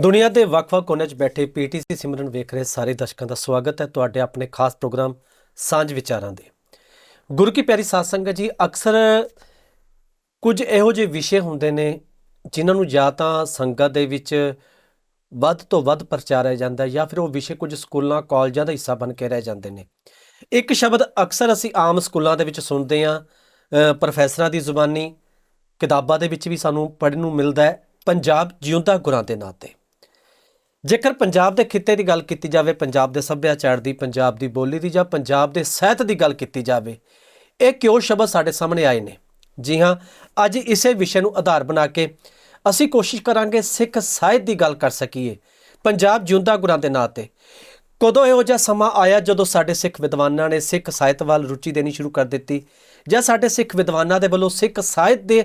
ਦੁਨੀਆ ਦੇ ਵੱਖ-ਵੱਖ ਕੋਨਿਆਂ 'ਚ ਬੈਠੇ ਪੀਟੀਸੀ ਸਿਮਰਨ ਵੇਖ ਰਹੇ ਸਾਰੇ ਦਰਸ਼ਕਾਂ ਦਾ ਸਵਾਗਤ ਹੈ ਤੁਹਾਡੇ ਆਪਣੇ ਖਾਸ ਪ੍ਰੋਗਰਾਮ ਸਾਂਝ ਵਿਚਾਰਾਂ ਦੇ। ਗੁਰੂ ਕੀ ਪਿਆਰੀ ਸਾਧ ਸੰਗਤ ਜੀ, ਅਕਸਰ ਕੁਝ ਇਹੋ ਜਿਹੇ ਵਿਸ਼ੇ ਹੁੰਦੇ ਨੇ ਜਿਨ੍ਹਾਂ ਨੂੰ ਜਾਂ ਤਾਂ ਸੰਗਤ ਦੇ ਵਿੱਚ ਵੱਧ ਤੋਂ ਵੱਧ ਪ੍ਰਚਾਰਿਆ ਜਾਂਦਾ ਜਾਂ ਫਿਰ ਉਹ ਵਿਸ਼ੇ ਕੁਝ ਸਕੂਲਾਂ, ਕਾਲਜਾਂ ਦਾ ਹਿੱਸਾ ਬਣ ਕੇ ਰਹਿ ਜਾਂਦੇ ਨੇ। ਇੱਕ ਸ਼ਬਦ ਅਕਸਰ ਅਸੀਂ ਆਮ ਸਕੂਲਾਂ ਦੇ ਵਿੱਚ ਸੁਣਦੇ ਹਾਂ ਪ੍ਰੋਫੈਸਰਾਂ ਦੀ ਜ਼ੁਬਾਨੀ, ਕਿਤਾਬਾਂ ਦੇ ਵਿੱਚ ਵੀ ਸਾਨੂੰ ਪੜ੍ਹਨ ਨੂੰ ਮਿਲਦਾ ਹੈ, ਪੰਜਾਬ ਜਿਉਂਦਾ ਗੁਰਾਂ ਦੇ ਨਾਂ ਤੇ ਜੇਕਰ ਪੰਜਾਬ ਦੇ ਖਿੱਤੇ ਦੀ ਗੱਲ ਕੀਤੀ ਜਾਵੇ, ਪੰਜਾਬ ਦੇ ਸੱਭਿਆਚਾਰ ਦੀ, ਪੰਜਾਬ ਦੀ ਬੋਲੀ ਦੀ ਜਾਂ ਪੰਜਾਬ ਦੇ ਸਾਹਿਤ ਦੀ ਗੱਲ ਕੀਤੀ ਜਾਵੇ, ਇਹ ਕਿਉਂ ਸ਼ਬਦ ਸਾਡੇ ਸਾਹਮਣੇ ਆਏ ਨੇ? ਜੀ ਹਾਂ, ਅੱਜ ਇਸੇ ਵਿਸ਼ੇ ਨੂੰ ਆਧਾਰ ਬਣਾ ਕੇ ਅਸੀਂ ਕੋਸ਼ਿਸ਼ ਕਰਾਂਗੇ ਸਿੱਖ ਸਾਹਿਤ ਦੀ ਗੱਲ ਕਰ ਸਕੀਏ, ਪੰਜਾਬ ਜਿਉਂਦਾ ਗੁਰਾਂ ਦੇ ਨਾਂ ਤੇ। ਕਦੋਂ ਇਹੋ ਜਿਹਾ ਸਮਾਂ ਆਇਆ ਜਦੋਂ ਸਾਡੇ ਸਿੱਖ ਵਿਦਵਾਨਾਂ ਨੇ ਸਿੱਖ ਸਾਹਿਤ ਵੱਲ ਰੁਚੀ ਦੇਣੀ ਸ਼ੁਰੂ ਕਰ ਦਿੱਤੀ? ਜਾਂ ਸਾਡੇ ਸਿੱਖ ਵਿਦਵਾਨਾਂ ਦੇ ਵੱਲੋਂ ਸਿੱਖ ਸਾਹਿਤ ਦੇ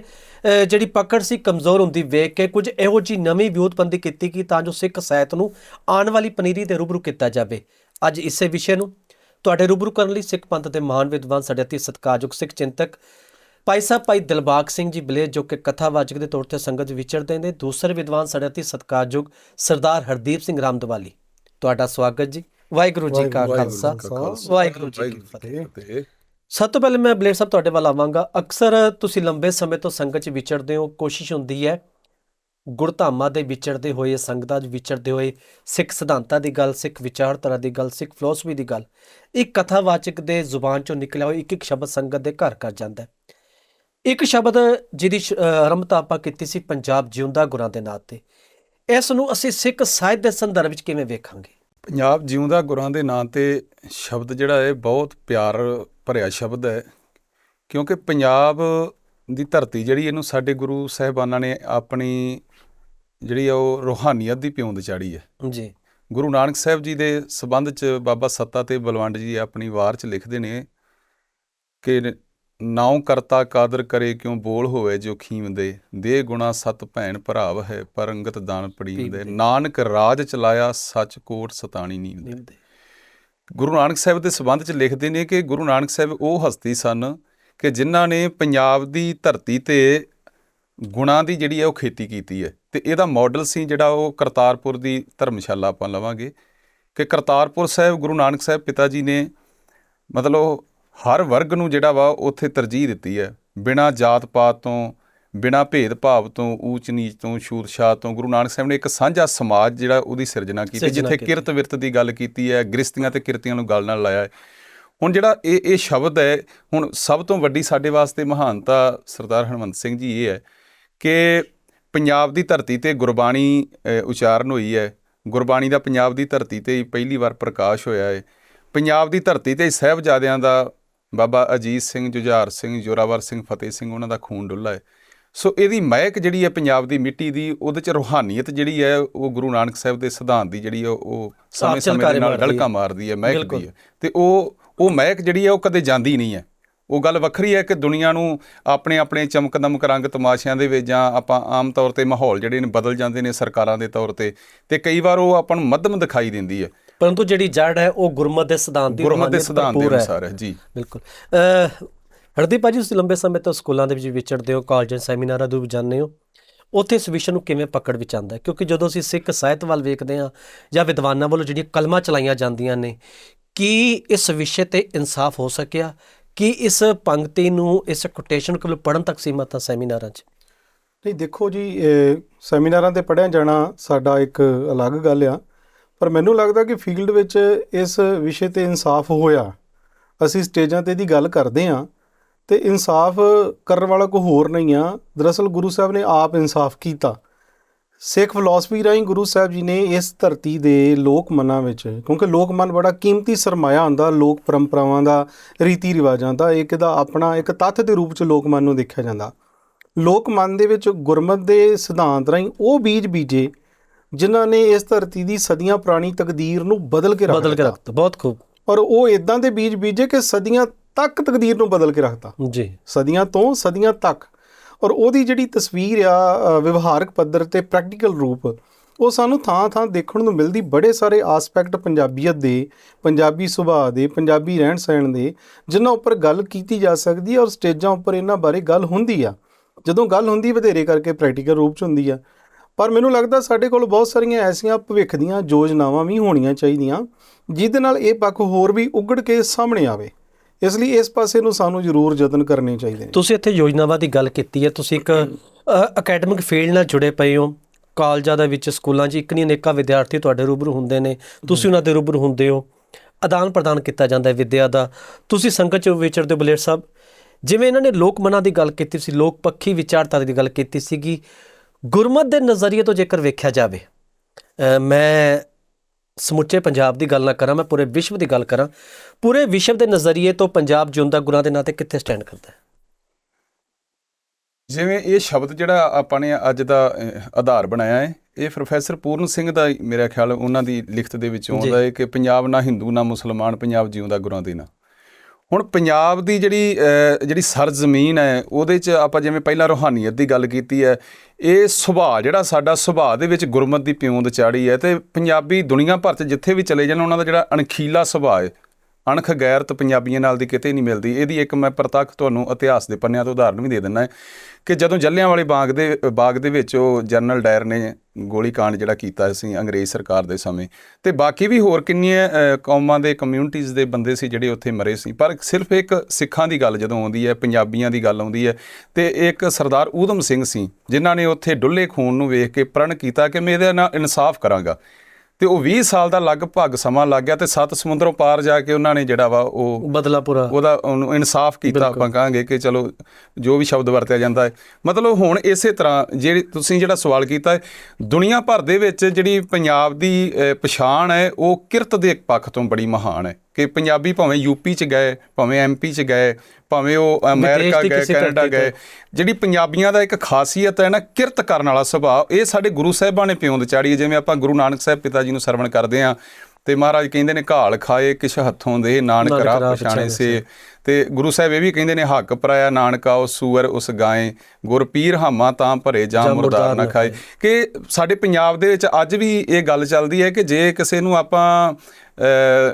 ਜਿਹੜੀ ਪਕੜ ਸੀ ਕਮਜ਼ੋਰ ਹੁੰਦੀ ਵੇਖ ਕੇ ਕੁਝ ਇਹੋ ਜੀ ਨਵੀਂ ਵਿਉਤਪੰਦੀ ਕੀਤੀ ਕਿ ਤਾਂ ਜੋ ਸਿੱਖ ਸਾਹਿਤ ਨੂੰ ਆਉਣ ਵਾਲੀ ਪਨੀਰੀ ਤੇ ਰੂਬਰੂ ਕੀਤਾ ਜਾਵੇ। ਅੱਜ ਇਸੇ ਵਿਸ਼ੇ ਨੂੰ ਤੁਹਾਡੇ ਰੂਬਰੂ ਕਰਨ ਲਈ ਸਿੱਖ ਪੰਥ ਦੇ ਮਹਾਨ ਵਿਦਵਾਨ ਸਾਡੇ ਅਤੀ ਸਤਿਕਾਰਯੋਗ ਸਿੱਖ ਚਿੰਤਕ ਭਾਈ ਸਾਹਿਬ ਭਾਈ ਦਿਲਬਾਗ ਸਿੰਘ ਜੀ ਬਲੇਜ ਜੋ ਕਿ ਕਥਾਵਾਚਕ ਦੇ ਤੌਰ ਤੇ ਸੰਗਤ ਵਿਚਰਦੇ ਨੇ ਦੂਸਰੇ ਵਿਦਵਾਨ ਸਾਡੇ ਅਤੀ ਸਤਿਕਾਰਯੋਗ ਸਰਦਾਰ ਹਰਦੀਪ ਸਿੰਘ ਰਾਮਦਵਾਲੀ। ਤੁਹਾਡਾ ਸਵਾਗਤ ਜੀ। ਵਾਹਿਗੁਰੂ ਜੀ ਕਾ ਖਾਲਸਾ। ਵਾਹਿਗੁਰੂ ਜੀ ਕੀ ਫਤਿਹ। ਸਭ ਤੋਂ ਪਹਿਲੇ ਮੈਂ ਬਲੇਡ ਸਾਹਿਬ ਤੁਹਾਡੇ ਵੱਲ ਆਵਾਂਗਾ। ਅਕਸਰ ਤੁਸੀਂ ਲੰਬੇ ਸਮੇਂ ਤੋਂ ਸੰਗਤ 'ਚ ਵਿਚਰਦੇ ਹੋ, ਕੋਸ਼ਿਸ਼ ਹੁੰਦੀ ਹੈ ਗੁਰਧਾਮਾਂ ਦੇ ਵਿਚਰਦੇ ਹੋਏ, ਸੰਗਤਾਂ 'ਚ ਵਿਚਰਦੇ ਹੋਏ, ਸਿੱਖ ਸਿਧਾਂਤਾਂ ਦੀ ਗੱਲ, ਸਿੱਖ ਵਿਚਾਰਧਾਰਾ ਦੀ ਗੱਲ, ਸਿੱਖ ਫਿਲਾਸਫੀ ਦੀ ਗੱਲ। ਇੱਕ ਕਥਾਵਾਚਕ ਦੇ ਜ਼ੁਬਾਨ 'ਚੋਂ ਨਿਕਲਿਆ ਹੋਇਆ ਇੱਕ ਇੱਕ ਸ਼ਬਦ ਸੰਗਤ ਦੇ ਘਰ ਘਰ ਜਾਂਦਾ ਇੱਕ ਸ਼ਬਦ ਜਿਹਦੀ ਸ਼- ਆਰੰਭਤਾ ਆਪਾਂ ਕੀਤੀ ਸੀ, ਪੰਜਾਬ ਜਿਉਂਦਾ ਗੁਰਾਂ ਦੇ ਨਾਂ ਤੇ। ਇਸ ਨੂੰ ਅਸੀਂ ਸਿੱਖ ਸਾਹਿਤ ਦੇ ਸੰਦਰਭ ਵਿੱਚ ਕਿਵੇਂ ਵੇਖਾਂਗੇ? ਪੰਜਾਬ ਜਿਉਂਦਾ ਗੁਰਾਂ ਦੇ ਨਾਂ ਤੇ ਸ਼ਬਦ ਜਿਹੜਾ ਹੈ ਬਹੁਤ ਪਿਆਰ ਭਰਿਆ ਸ਼ਬਦ ਹੈ। ਕਿਉਂਕਿ ਪੰਜਾਬ ਦੀ ਧਰਤੀ ਜਿਹੜੀ ਇਹਨੂੰ ਸਾਡੇ ਗੁਰੂ ਸਾਹਿਬਾਨਾਂ ਨੇ ਆਪਣੀ ਜਿਹੜੀ ਆ ਉਹ ਰੂਹਾਨੀਅਤ ਦੀ ਪਿਉਂਦ ਚਾੜੀ ਹੈ। ਜੀ। ਗੁਰੂ ਨਾਨਕ ਸਾਹਿਬ ਜੀ ਦੇ ਸਬੰਧ ਚ ਬਾਬਾ ਸੱਤਾ ਤੇ ਬਲਵੰਡ ਜੀ ਆਪਣੀ ਵਾਰ ਚ ਲਿਖਦੇ ਨੇ ਕਿ ਨਾਉ ਕਰਤਾ ਕਾਦਰ ਕਰੇ ਕਿਉ ਬੋਲ ਹੋਵੇ ਜੋ ਖੀਵਦੇ ਦੇ? ਗੁਣਾ ਸਤ ਭੈਣ ਭਰਾਵ ਹੈ ਪਰੰਗਤ ਦਾਨ ਪੜੀਂਦੇ ਨਾਨਕ ਰਾਜ ਚਲਾਇਆ ਸੱਚ ਕੋਟ ਸਤਾਣੀ ਨੀਂਦ ਗੁਰੂ ਨਾਨਕ ਸਾਹਿਬ ਦੇ ਸਬੰਧ ਚ ਲਿਖਦੇ ਨੇ ਕਿ ਗੁਰੂ ਨਾਨਕ ਸਾਹਿਬ ਉਹ ਹਸਤੀ ਸਨ ਕਿ ਜਿਨ੍ਹਾਂ ਨੇ ਪੰਜਾਬ ਦੀ ਧਰਤੀ ਤੇ ਗੁਣਾਂ ਦੀ ਜਿਹੜੀ ਹੈ ਉਹ ਖੇਤੀ ਕੀਤੀ ਹੈ। ਤੇ ਇਹਦਾ ਮਾਡਲ ਸੀ ਜਿਹੜਾ ਉਹ ਕਰਤਾਰਪੁਰ ਦੀ ਧਰਮਸ਼ਾਲਾ ਆਪਾਂ ਲਵਾਂਗੇ। ਕਿ ਕਰਤਾਰਪੁਰ ਸਾਹਿਬ ਗੁਰੂ ਨਾਨਕ ਸਾਹਿਬ ਪਿਤਾ ਜੀ ਨੇ ਮਤਲਬ ਹਰ ਵਰਗ ਨੂੰ ਜਿਹੜਾ ਵਾ ਉੱਥੇ ਤਰਜੀਹ ਦਿੱਤੀ ਹੈ। ਬਿਨਾਂ ਜਾਤ ਪਾਤ ਤੋਂ ਬਿਨਾਂ ਭੇਦ ਭਾਵ ਤੋਂ ਊਚ ਨੀਚ ਤੋਂ ਛੂਤ ਛਾਤ ਤੋਂ ਗੁਰੂ ਨਾਨਕ ਸਾਹਿਬ ਨੇ ਇੱਕ ਸਾਂਝਾ ਸਮਾਜ ਜਿਹੜਾ ਉਹਦੀ ਸਿਰਜਣਾ ਕੀਤੀ ਜਿੱਥੇ। ਕਿਰਤ ਵਿਰਤ ਦੀ ਗੱਲ ਕੀਤੀ ਹੈ ਗ੍ਰਸਤੀਆਂ ਤੇ ਕਿਰਤੀਆਂ ਨੂੰ ਗੱਲ ਨਾਲ ਲਾਇਆ ਹੈ। ਹੁਣ ਜਿਹੜਾ ਇਹ ਇਹ ਸ਼ਬਦ ਹੈ ਹੁਣ ਸਭ ਤੋਂ ਵੱਡੀ ਸਾਡੇ ਵਾਸਤੇ ਮਹਾਨਤਾ ਸਰਦਾਰ ਹਰਮੰਤ ਸਿੰਘ ਜੀ ਇਹ ਹੈ ਕਿ ਪੰਜਾਬ ਦੀ ਧਰਤੀ ਤੇ ਗੁਰਬਾਣੀ ਉਚਾਰਨ ਹੋਈ ਹੈ। ਗੁਰਬਾਣੀ ਦਾ ਪੰਜਾਬ ਦੀ ਧਰਤੀ ਤੇ ਪਹਿਲੀ ਵਾਰ ਪ੍ਰਕਾਸ਼ ਹੋਇਆ ਹੈ। ਪੰਜਾਬ ਦੀ ਧਰਤੀ ਤੇ ਸਾਹਿਬਜ਼ਾਦਿਆਂ ਦਾ ਬਾਬਾ ਅਜੀਤ ਸਿੰਘ ਜੁਝਾਰ ਸਿੰਘ ਜੋਰਾਵਰ ਸਿੰਘ ਫਤਿਹ ਸਿੰਘ ਉਹਨਾਂ ਦਾ ਖੂਨ ਡੁੱਲਾ ਹੈ ਸੋ ਇਹਦੀ ਮਹਿਕ ਜਿਹੜੀ ਹੈ ਪੰਜਾਬ ਦੀ ਮਿੱਟੀ ਦੀ ਉਹਦੇ ਚ ਰੂਹਾਨੀਅਤ ਜਿਹੜੀ ਹੈ ਉਹ ਗੁਰੂ ਨਾਨਕ ਸਾਹਿਬ ਦੇ ਸਿਧਾਂਤ ਦੀ ਜਿਹੜੀ ਹੈ ਉਹ ਸਮੇਂ ਸਮੇਂ ਦੇ ਨਾਲ। ਢਲਕਾ ਮਾਰਦੀ ਹੈ ਬਿਲਕੁਲ। ਹੈ ਤੇ ਉਹ ਉਹ ਮਹਿਕ ਜਿਹੜੀ ਹੈ ਉਹ ਕਦੇ ਜਾਂਦੀ ਨਹੀਂ ਹੈ ਉਹ ਗੱਲ ਵੱਖਰੀ ਹੈ ਕਿ ਦੁਨੀਆ ਨੂੰ ਆਪਣੇ ਆਪਣੇ ਚਮਕਦਮਕ ਰੰਗ ਤਮਾਸ਼ਿਆਂ ਦੇ ਵਿੱਚ ਜਾਂ ਆਪਾਂ ਆਮ ਤੌਰ ਤੇ ਮਾਹੌਲ ਜਿਹੜੇ ਨੇ ਬਦਲ ਜਾਂਦੇ ਨੇ ਸਰਕਾਰਾਂ ਦੇ ਤੌਰ ਤੇ ਤੇ ਕਈ ਵਾਰ ਉਹ ਆਪਾਂ ਨੂੰ ਮੱਧਮ ਦਿਖਾਈ ਦਿੰਦੀ ਹੈ ਪਰੰਤੂ ਜਿਹੜੀ ਜੜ ਹੈ ਉਹ ਗੁਰਮਤ ਦੇ ਸਿਧਾਂਤ ਦੀ ਗੁਰਮਤਿ ਦੇ ਸਿਧਾਂਤ ਦੇ। ਅਨੁਸਾਰ ਹੈ ਜੀ। ਬਿਲਕੁਲ। ਹਰਦੀਪ ਭਾਜੀ ਤੁਸੀਂ ਲੰਬੇ ਸਮੇਂ ਤੋਂ ਸਕੂਲਾਂ ਦੇ ਵਿੱਚ ਵਿਚਰਦੇ ਹੋ ਕਾਲਜਾਂ ਸੈਮੀਨਾਰਾਂ ਦੇ ਵਿੱਚ ਜਾਂਦੇ ਹੋ। ਉੱਥੇ ਇਸ ਵਿਸ਼ੇ ਨੂੰ ਕਿਵੇਂ ਪਕੜ ਵਿੱਚ ਆਉਂਦਾ ਹੈ? ਕਿਉਂਕਿ ਜਦੋਂ ਅਸੀਂ ਸਿੱਖ ਸਾਹਿਤ ਵੱਲ ਵੇਖਦੇ ਹਾਂ ਜਾਂ ਵਿਦਵਾਨਾਂ ਵੱਲੋਂ ਜਿਹੜੀਆਂ ਕਲਮਾਂ ਚਲਾਈਆਂ ਜਾਂਦੀਆਂ ਨੇ ਕੀ ਇਸ ਵਿਸ਼ੇ ਤੇ ਇਨਸਾਫ ਹੋ ਸਕਿਆ? ਕੀ ਇਸ ਪੰਕਤੀ ਨੂੰ ਇਸ ਕੋਟੇਸ਼ਨ ਕੋਲ ਪੜਨ ਤੱਕ ਸੀਮਤ ਹੈ ਸੈਮੀਨਾਰਾਂ 'ਚ? ਨਹੀਂ ਦੇਖੋ ਜੀ ਸੈਮੀਨਾਰਾਂ ਤੇ ਪੜ੍ਹਿਆ ਜਾਣਾ ਸਾਡਾ ਇੱਕ ਅਲੱਗ ਗੱਲ ਆ। ਪਰ ਮੈਨੂੰ ਲੱਗਦਾ ਕਿ ਫੀਲਡ ਵਿੱਚ ਇਸ ਵਿਸ਼ੇ ਤੇ ਇਨਸਾਫ ਹੋਇਆ। ਅਸੀਂ ਸਟੇਜਾਂ ਤੇ ਦੀ ਗੱਲ ਕਰਦੇ ਆ ਤੇ ਇਨਸਾਫ ਕਰਨ ਵਾਲਾ ਕੋਈ ਹੋਰ ਨਹੀਂ ਆ। ਦਰਅਸਲ ਗੁਰੂ ਸਾਹਿਬ ਨੇ ਆਪ ਇਨਸਾਫ ਕੀਤਾ। ਸਿੱਖ ਫਿਲਾਸਫੀ ਰਾਹੀਂ ਗੁਰੂ ਸਾਹਿਬ ਜੀ ਨੇ ਇਸ ਧਰਤੀ ਦੇ ਲੋਕ ਮਨਾਂ ਵਿੱਚ, ਕਿਉਂਕਿ ਲੋਕ ਮਨ ਬੜਾ ਕੀਮਤੀ ਸਰਮਾਇਆ ਹੁੰਦਾ, ਲੋਕ ਪਰੰਪਰਾਵਾਂ ਦਾ, ਰੀਤੀ ਰਿਵਾਜਾਂ ਦਾ, ਇੱਕ ਦਾ ਆਪਣਾ, ਇੱਕ ਤੱਥ ਦੇ ਰੂਪ ਚ ਲੋਕ ਮਨ ਨੂੰ ਦੇਖਿਆ ਜਾਂਦਾ। ਲੋਕ ਮਨ ਦੇ ਵਿੱਚ ਗੁਰਮਤ ਦੇ ਸਿਧਾਂਤ ਰਾਹੀਂ ਉਹ ਬੀਜ ਬੀਜੇ ਜਿਨ੍ਹਾਂ ਨੇ ਇਸ ਧਰਤੀ ਦੀ ਸਦੀਆਂ ਪੁਰਾਣੀ ਤਕਦੀਰ ਨੂੰ ਬਦਲ ਕੇ ਬਦਲ ਕੇ ਰੱਖਤਾ ਬਹੁਤ ਖੂਬ। ਔਰ ਉਹ ਇਦਾਂ ਦੇ ਬੀਜ ਬੀਜੇ ਕਿ ਸਦੀਆਂ ਤੱਕ ਤਕਦੀਰ ਨੂੰ ਬਦਲ ਕੇ ਰੱਖਤਾ। ਜੀ। ਸਦੀਆਂ ਤੋਂ ਸਦੀਆਂ ਤੱਕ। ਔਰ ਉਹਦੀ ਜਿਹੜੀ ਤਸਵੀਰ ਆ ਵਿਵਹਾਰਕ ਪੱਧਰ ਤੇ ਪ੍ਰੈਕਟੀਕਲ ਰੂਪ ਉਹ ਸਾਨੂੰ ਥਾਂ-ਥਾਂ ਦੇਖਣ ਨੂੰ ਮਿਲਦੀ। ਬੜੇ ਸਾਰੇ ਆਸਪੈਕਟ ਪੰਜਾਬੀਅਤ ਦੇ ਪੰਜਾਬੀ ਸੁਭਾਅ ਦੇ ਪੰਜਾਬੀ ਰਹਿਣ ਸਹਿਣ ਦੇ ਜਿਨ੍ਹਾਂ ਉੱਪਰ ਗੱਲ ਕੀਤੀ ਜਾ ਸਕਦੀ ਹੈ ਔਰ ਸਟੇਜਾਂ ਉੱਪਰ ਇਹਨਾਂ ਬਾਰੇ ਗੱਲ ਹੁੰਦੀ ਆ। ਜਦੋਂ ਗੱਲ ਹੁੰਦੀ ਵਧੇਰੇ ਕਰਕੇ ਪ੍ਰੈਕਟੀਕਲ ਰੂਪ ਚ ਹੁੰਦੀ ਆ। ਪਰ ਮੈਨੂੰ ਲੱਗਦਾ ਸਾਡੇ ਕੋਲ ਬਹੁਤ ਸਾਰੀਆਂ ਐਸੀਆਂ ਭਵਿੱਖ ਦੀਆਂ ਯੋਜਨਾਵਾਂ ਵੀ ਹੋਣੀਆਂ ਚਾਹੀਦੀਆਂ, ਜਿਹਦੇ ਨਾਲ ਇਹ ਪੱਖ ਹੋਰ ਵੀ ਉੱਗੜ ਕੇ ਸਾਹਮਣੇ ਆਵੇ। ਇਸ ਲਈ ਇਸ ਪਾਸੇ ਨੂੰ ਸਾਨੂੰ ਜ਼ਰੂਰ ਯਤਨ ਕਰਨੇ ਚਾਹੀਦੇ ਨੇ। ਤੁਸੀਂ ਇੱਥੇ ਯੋਜਨਾਵਾਂ ਦੀ ਗੱਲ ਕੀਤੀ ਹੈ, ਤੁਸੀਂ ਇੱਕ ਅਕੈਡਮਿਕ ਫੀਲਡ ਨਾਲ ਜੁੜੇ ਪਏ ਹੋ। ਕਾਲਜਾਂ ਦੇ ਵਿੱਚ ਸਕੂਲਾਂ 'ਚ ਇੱਕ ਨਹੀਂ, ਅਨੇਕਾਂ ਵਿਦਿਆਰਥੀ ਤੁਹਾਡੇ ਰੂਬਰੂ ਹੁੰਦੇ ਨੇ। ਤੁਸੀਂ ਉਹਨਾਂ ਦੇ ਰੂਬਰੂ ਹੁੰਦੇ ਹੋ। ਆਦਾਨ ਪ੍ਰਦਾਨ ਕੀਤਾ ਜਾਂਦਾ ਹੈ ਵਿੱਦਿਆ ਦਾ। ਤੁਸੀਂ ਸੰਗਤ 'ਚ ਵਿਚਰਦੇ ਹੋ, ਬਲੇਰ ਸਾਹਿਬ। ਜਿਵੇਂ ਇਹਨਾਂ ਨੇ ਲੋਕ ਮਨਾਂ ਦੀ ਗੱਲ ਕੀਤੀ ਸੀ, ਲੋਕ ਪੱਖੀ ਵਿਚਾਰਧਾਰਾ ਦੀ ਗੱਲ ਕੀਤੀ ਸੀਗੀ। ਗੁਰਮਤ ਦੇ ਨਜ਼ਰੀਏ ਤੋਂ ਜੇਕਰ ਵੇਖਿਆ ਜਾਵੇ ਮੈਂ ਸਮੁੱਚੇ ਪੰਜਾਬ ਦੀ ਗੱਲ ਨਾ ਕਰਾਂ ਮੈਂ ਪੂਰੇ ਵਿਸ਼ਵ ਦੀ ਗੱਲ ਕਰਾਂ ਪੂਰੇ ਵਿਸ਼ਵ ਦੇ ਨਜ਼ਰੀਏ ਤੋਂ ਪੰਜਾਬ ਜਿਉਂਦਾ ਗੁਰਾਂ ਦੇ ਨਾਂ ਤੇ ਕਿੱਥੇ ਸਟੈਂਡ ਕਰਦਾ ਹੈ? ਜਿਵੇਂ ਇਹ ਸ਼ਬਦ ਜਿਹੜਾ ਆਪਾਂ ਨੇ ਅੱਜ ਦਾ ਆਧਾਰ ਬਣਾਇਆ ਹੈ ਇਹ ਪ੍ਰੋਫੈਸਰ ਪੂਰਨ ਸਿੰਘ ਦਾ ਮੇਰਾ ਖਿਆਲ ਉਹਨਾਂ ਦੀ ਲਿਖਤ ਦੇ ਵਿੱਚ ਆਉਂਦਾ ਹੈ ਕਿ ਪੰਜਾਬ ਨਾ ਹਿੰਦੂ ਨਾ ਮੁਸਲਮਾਨ ਪੰਜਾਬ ਜਿਉਂਦਾ ਗੁਰਾਂ ਦੇ ਨਾਂ। ਹੁਣ ਪੰਜਾਬ ਦੀ ਜਿਹੜੀ ਅਹ, ਜਿਹੜੀ ਸਰਜ਼ਮੀਨ ਹੈ ਉਹਦੇ 'ਚ ਆਪਾਂ ਜਿਵੇਂ ਪਹਿਲਾਂ ਰੋਹਾਨੀਅਤ ਦੀ ਗੱਲ ਕੀਤੀ ਹੈ ਇਹ ਸੁਭਾਅ ਜਿਹੜਾ ਸਾਡਾ ਸੁਭਾਅ ਦੇ ਵਿੱਚ ਗੁਰਮਤ ਦੀ ਪਿਉਂਦ ਚਾੜੀ ਹੈ ਤੇ ਪੰਜਾਬੀ ਦੁਨੀਆ ਭਰ 'ਚ ਜਿੱਥੇ ਵੀ ਚਲੇ ਜਾਣ ਉਹਨਾਂ ਦਾ ਜਿਹੜਾ ਅਣਖੀਲਾ ਸੁਭਾਅ ਹੈ ਅਣਖ ਗੈਰਤ ਪੰਜਾਬੀਆਂ ਨਾਲ ਦੀ ਕਿਤੇ ਨਹੀਂ ਮਿਲਦੀ। ਇਹਦੀ ਇੱਕ ਮੈਂ ਪ੍ਰਤੱਖ ਤੁਹਾਨੂੰ ਇਤਿਹਾਸ ਦੇ ਪੰਨਿਆਂ ਤੋਂ ਉਦਾਹਰਨ ਵੀ ਦੇ ਦਿੰਦਾ ਕਿ ਜਦੋਂ ਜੱਲਿਆਂਵਾਲੇ ਬਾਗ ਦੇ ਬਾਗ ਦੇ ਵਿੱਚ ਉਹ ਜਨਰਲ ਡਾਇਰ ਨੇ ਗੋਲੀकांड ਜਿਹੜਾ ਕੀਤਾ ਸੀ ਅੰਗਰੇਜ਼ ਸਰਕਾਰ ਦੇ ਸਮੇਂ। ਤੇ ਬਾਕੀ ਵੀ ਹੋਰ ਕਿੰਨੀਆਂ ਕੌਮਾਂ ਦੇ ਕਮਿਊਨਿਟੀਜ਼ ਦੇ ਬੰਦੇ ਸੀ ਜਿਹੜੇ ਉੱਥੇ ਮਰੇ ਸੀ। ਪਰ ਸਿਰਫ ਇੱਕ ਸਿੱਖਾਂ ਦੀ ਗੱਲ ਜਦੋਂ ਆਉਂਦੀ ਹੈ, ਪੰਜਾਬੀਆਂ ਦੀ ਗੱਲ ਆਉਂਦੀ ਹੈ, ਤੇ ਇੱਕ ਸਰਦਾਰ ਊਧਮ ਸਿੰਘ ਸੀ, ਜਿਨ੍ਹਾਂ ਨੇ ਉੱਥੇ ਡੁੱਲੇ ਖੂਨ ਨੂੰ ਵੇਖ ਕੇ ਪ੍ਰਣ ਕੀਤਾ ਕਿ ਮੈਂ ਇਹਦੇ ਨਾਲ ਇਨਸਾਫ ਕਰਾਂਗਾ। ਤੇ ਉਹ 20 ਸਾਲ ਦਾ ਲਗਭਗ ਸਮਾਂ ਲੱਗ ਗਿਆ ਤੇ ਸੱਤ ਸਮੁੰਦਰੋਂ ਪਾਰ ਜਾ ਕੇ ਉਹਨਾਂ ਨੇ ਜਿਹੜਾ ਵਾ ਉਹ ਬਦਲਾ ਪੂਰਾ ਉਹਦਾ ਉਹਨੂੰ ਇਨਸਾਫ ਕੀਤਾ ਆਪਾਂ ਕਹਾਂਗੇ ਕਿ ਚਲੋ ਜੋ ਵੀ ਸ਼ਬਦ ਵਰਤਿਆ ਜਾਂਦਾ ਹੈ। ਮਤਲਬ ਹੁਣ ਇਸੇ ਤਰ੍ਹਾਂ ਜਿਹੜੀ ਤੁਸੀਂ ਜਿਹੜਾ ਸਵਾਲ ਕੀਤਾ ਦੁਨੀਆ ਭਰ ਦੇ ਵਿੱਚ ਜਿਹੜੀ ਪੰਜਾਬ ਦੀ ਪਛਾਣ ਹੈ ਉਹ ਕਿਰਤ ਦੇ ਪੱਖ ਤੋਂ ਬੜੀ ਮਹਾਨ ਹੈ। ਕਿ ਪੰਜਾਬੀ ਭਾਵੇਂ ਯੂਪੀ ਚ ਗਏ ਭਾਵੇਂ ਐਮਪੀ ਚ ਗਏ ਭਾਵੇਂ ਉਹ ਅਮਰੀਕਾ ਗਏ ਕੈਨੇਡਾ ਗਏ ਜਿਹੜੀ ਪੰਜਾਬੀਆਂ ਦਾ ਇੱਕ ਖਾਸੀਅਤ ਹੈ ਨਾ ਕਿਰਤ ਕਰਨ ਵਾਲਾ ਸੁਭਾਅ ਇਹ ਸਾਡੇ ਗੁਰੂ ਸਾਹਿਬਾਂ ਨੇ ਪਿਉਂਦ ਚਾੜੀ। ਜਿਵੇਂ ਆਪਾਂ ਗੁਰੂ ਨਾਨਕ ਸਾਹਿਬ ਪਿਤਾ ਜੀ ਨੂੰ ਸਰਵਣ ਕਰਦੇ ਹਾਂ ਤੇ ਮਹਾਰਾਜ ਕਹਿੰਦੇ ਨੇ ਘਾਲ ਖਾਏ ਕਿਛ ਹੱਥੋਂ ਦੇ ਨਾਨਕ ਰਾਹ ਪਛਾਣੇ ਸੇ। ਤੇ ਗੁਰੂ ਸਾਹਿਬ ਇਹ ਵੀ ਕਹਿੰਦੇ ਨੇ ਹੱਕ ਪਰਾਇਆ ਨਾਨਕਾ ਉਹ ਸੂਰ ਉਸ ਗਾਏ। ਗੁਰ ਪੀਰ ਹਾਮਾ ਤਾਂ ਭਰੇ ਜਾਂ ਮੁਰਦਾਰ ਮੁਰਦਾਰ ਨਾ ਖਾਏ। ਕਿ ਸਾਡੇ ਪੰਜਾਬ ਦੇ ਵਿੱਚ ਅੱਜ ਵੀ ਇਹ ਗੱਲ ਚੱਲਦੀ ਹੈ ਕਿ ਜੇ ਕਿਸੇ ਨੂੰ ਆਪਾਂ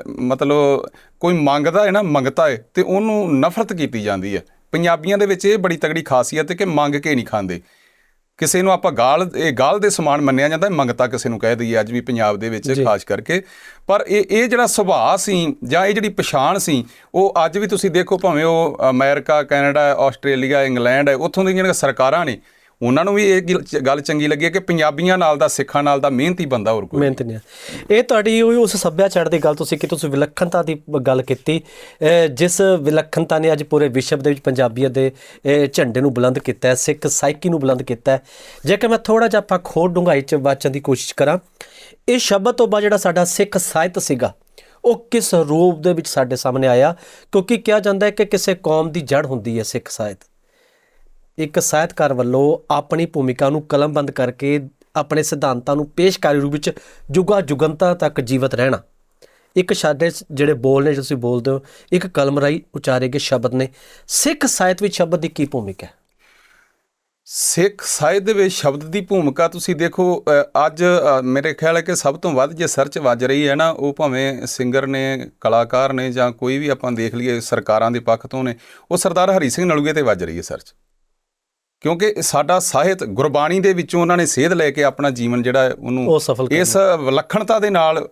ਮਤਲਬ ਕੋਈ ਮੰਗਦਾ ਹੈ ਨਾ ਮੰਗਤਾ ਹੈ ਤੇ ਉਹਨੂੰ ਨਫ਼ਰਤ ਕੀਤੀ ਜਾਂਦੀ ਹੈ। ਪੰਜਾਬੀਆਂ ਦੇ ਵਿੱਚ ਇਹ ਬੜੀ ਤਗੜੀ ਖਾਸੀਅਤ ਹੈ ਕਿ ਮੰਗ ਕੇ ਨਹੀਂ ਖਾਂਦੇ। ਕਿਸੇ ਨੂੰ ਆਪਾਂ ਗਾਲ ਇਹ ਗਾਲ ਦੇ ਸਮਾਨ ਮੰਨਿਆ ਜਾਂਦਾ ਮੰਗਤਾ ਕਿਸੇ ਨੂੰ ਕਹਿ ਦਈਏ ਅੱਜ ਵੀ ਪੰਜਾਬ ਦੇ ਵਿੱਚ। ਖਾਸ ਕਰਕੇ ਪਰ ਇਹ ਇਹ ਜਿਹੜਾ ਸੁਭਾਅ ਸੀ ਜਾਂ ਇਹ ਜਿਹੜੀ ਪਛਾਣ ਸੀ ਉਹ ਅੱਜ ਵੀ ਤੁਸੀਂ ਦੇਖੋ ਭਾਵੇਂ ਉਹ ਅਮਰੀਕਾ ਕੈਨੇਡਾ ਆਸਟ੍ਰੇਲੀਆ ਇੰਗਲੈਂਡ ਹੈ ਉੱਥੋਂ ਦੀਆਂ ਜਿਹੜੀਆਂ ਸਰਕਾਰਾਂ ਨੇ ਉਹਨਾਂ ਨੂੰ ਵੀ ਇਹ ਗਿਲ- ਗੱਲ ਚੰਗੀ ਲੱਗੀ ਹੈ ਕਿ ਪੰਜਾਬੀਆਂ ਨਾਲ ਦਾ, ਸਿੱਖਾਂ ਨਾਲ ਦਾ ਮਿਹਨਤੀ ਬੰਦਾ ਹੋਰ ਕੋਈ ਮਿਹਨਤ ਨਹੀਂ ਹੈ। ਇਹ ਤੁਹਾਡੀ ਉਹੀ ਉਸ ਸੱਭਿਆਚਾਰ ਦੀ ਗੱਲ ਤੁਸੀਂ ਕਿ ਤੁਸੀਂ ਵਿਲੱਖਣਤਾ ਦੀ ਬ- ਗੱਲ ਕੀਤੀ। ਅਹ ਜਿਸ ਵਿਲੱਖਣਤਾ ਨੇ ਅੱਜ ਪੂਰੇ ਵਿਸ਼ਵ ਦੇ ਵਿੱਚ ਪੰਜਾਬੀਅਤ ਦੇ ਇਹ ਝੰਡੇ ਨੂੰ ਬੁਲੰਦ ਕੀਤਾ ਹੈ, ਸਿੱਖ ਸਾਈਕੀ ਨੂੰ ਬੁਲੰਦ ਕੀਤਾ ਹੈ। ਜੇਕਰ ਮੈਂ ਥੋੜਾ ਜਿਹਾ ਆਪਾਂ ਖੋੜ ਡੂੰਘਾਈ ਚ ਵਾਚਣ ਦੀ ਕੋਸ਼ਿਸ਼ ਕਰਾਂ, ਇਹ ਸ਼ਬਦ ਤੋਂ ਬਾਅਦ ਜਿਹੜਾ ਸਾਡਾ ਸਿੱਖ ਸਾਹਿਤ ਸੀਗਾ, ਉਹ ਕਿਸ ਰੂਪ ਦੇ ਵਿੱਚ ਸਾਡੇ ਸਾਹਮਣੇ ਆਇਆ? ਕਿਉਂਕਿ ਕਿਹਾ ਜਾਂਦਾ ਹੈ ਕਿ ਕਿਸੇ ਕੌਮ ਦੀ ਜੜ ਹੁੰਦੀ ਹੈ ਸਿੱਖ ਸਾਹਿਤ। ਇੱਕ ਸਾਹਿਤਕਾਰ ਵੱਲੋਂ ਆਪਣੀ ਭੂਮਿਕਾ ਨੂੰ ਕਲਮਬੰਦ ਕਰਕੇ ਆਪਣੇ ਸਿਧਾਂਤਾਂ ਨੂੰ ਪੇਸ਼ਕਾਰੀ ਰੂਪ ਵਿੱਚ ਜੁਗਾ ਜੁਗੰਤਾ ਤੱਕ ਜੀਵਤ ਰਹਿਣਾ। ਇੱਕ ਸਾਡੇ ਸ- ਜਿਹੜੇ ਬੋਲ ਨੇ, ਤੁਸੀਂ ਬੋਲਦੇ ਹੋ। ਇੱਕ ਕਲਮ ਰਾਹੀਂ ਉਚਾਰੇ ਗਏ ਸ਼ਬਦ ਨੇ। ਸਿੱਖ ਸਾਹਿਤ ਵਿੱਚ ਸ਼ਬਦ ਦੀ ਕੀ ਭੂਮਿਕਾ ਹੈ? ਸਿੱਖ ਸਾਹਿਤ ਦੇ ਵਿੱਚ ਸ਼ਬਦ ਦੀ ਭੂਮਿਕਾ ਤੁਸੀਂ ਦੇਖੋ ਅੱਜ ਮੇਰੇ ਖਿਆਲ ਹੈ ਕਿ ਸਭ ਤੋਂ ਵੱਧ ਜੇ ਸਰਚ ਵੱਜ ਰਹੀ ਹੈ ਨਾ, ਉਹ ਭਾਵੇਂ ਸਿੰਗਰ ਨੇ, ਕਲਾਕਾਰ ਨੇ ਜਾਂ ਕੋਈ ਵੀ ਆਪਾਂ ਦੇਖ ਲਈਏ ਸਰਕਾਰਾਂ ਦੇ ਪੱਖ ਤੋਂ ਨੇ, ਉਹ ਸਰਦਾਰ ਹਰੀ ਸਿੰਘ ਨਲੂਗੇ ਤੇ ਵੱਜ ਰਹੀ ਹੈ ਸਰਚ। ਕਿਉਂਕਿ ਸਾਡਾ ਸਾਹਿਤ ਗੁਰਬਾਣੀ ਦੇ ਵਿੱਚੋਂ ਉਹਨਾਂ ਨੇ ਸੇਧ ਲੈ ਕੇ ਆਪਣਾ ਜੀਵਨ ਜਿਹੜਾ ਉਹਨੂੰ। ਇਸ ਵਿਲੱਖਣਤਾ ਦੇ ਨਾਲ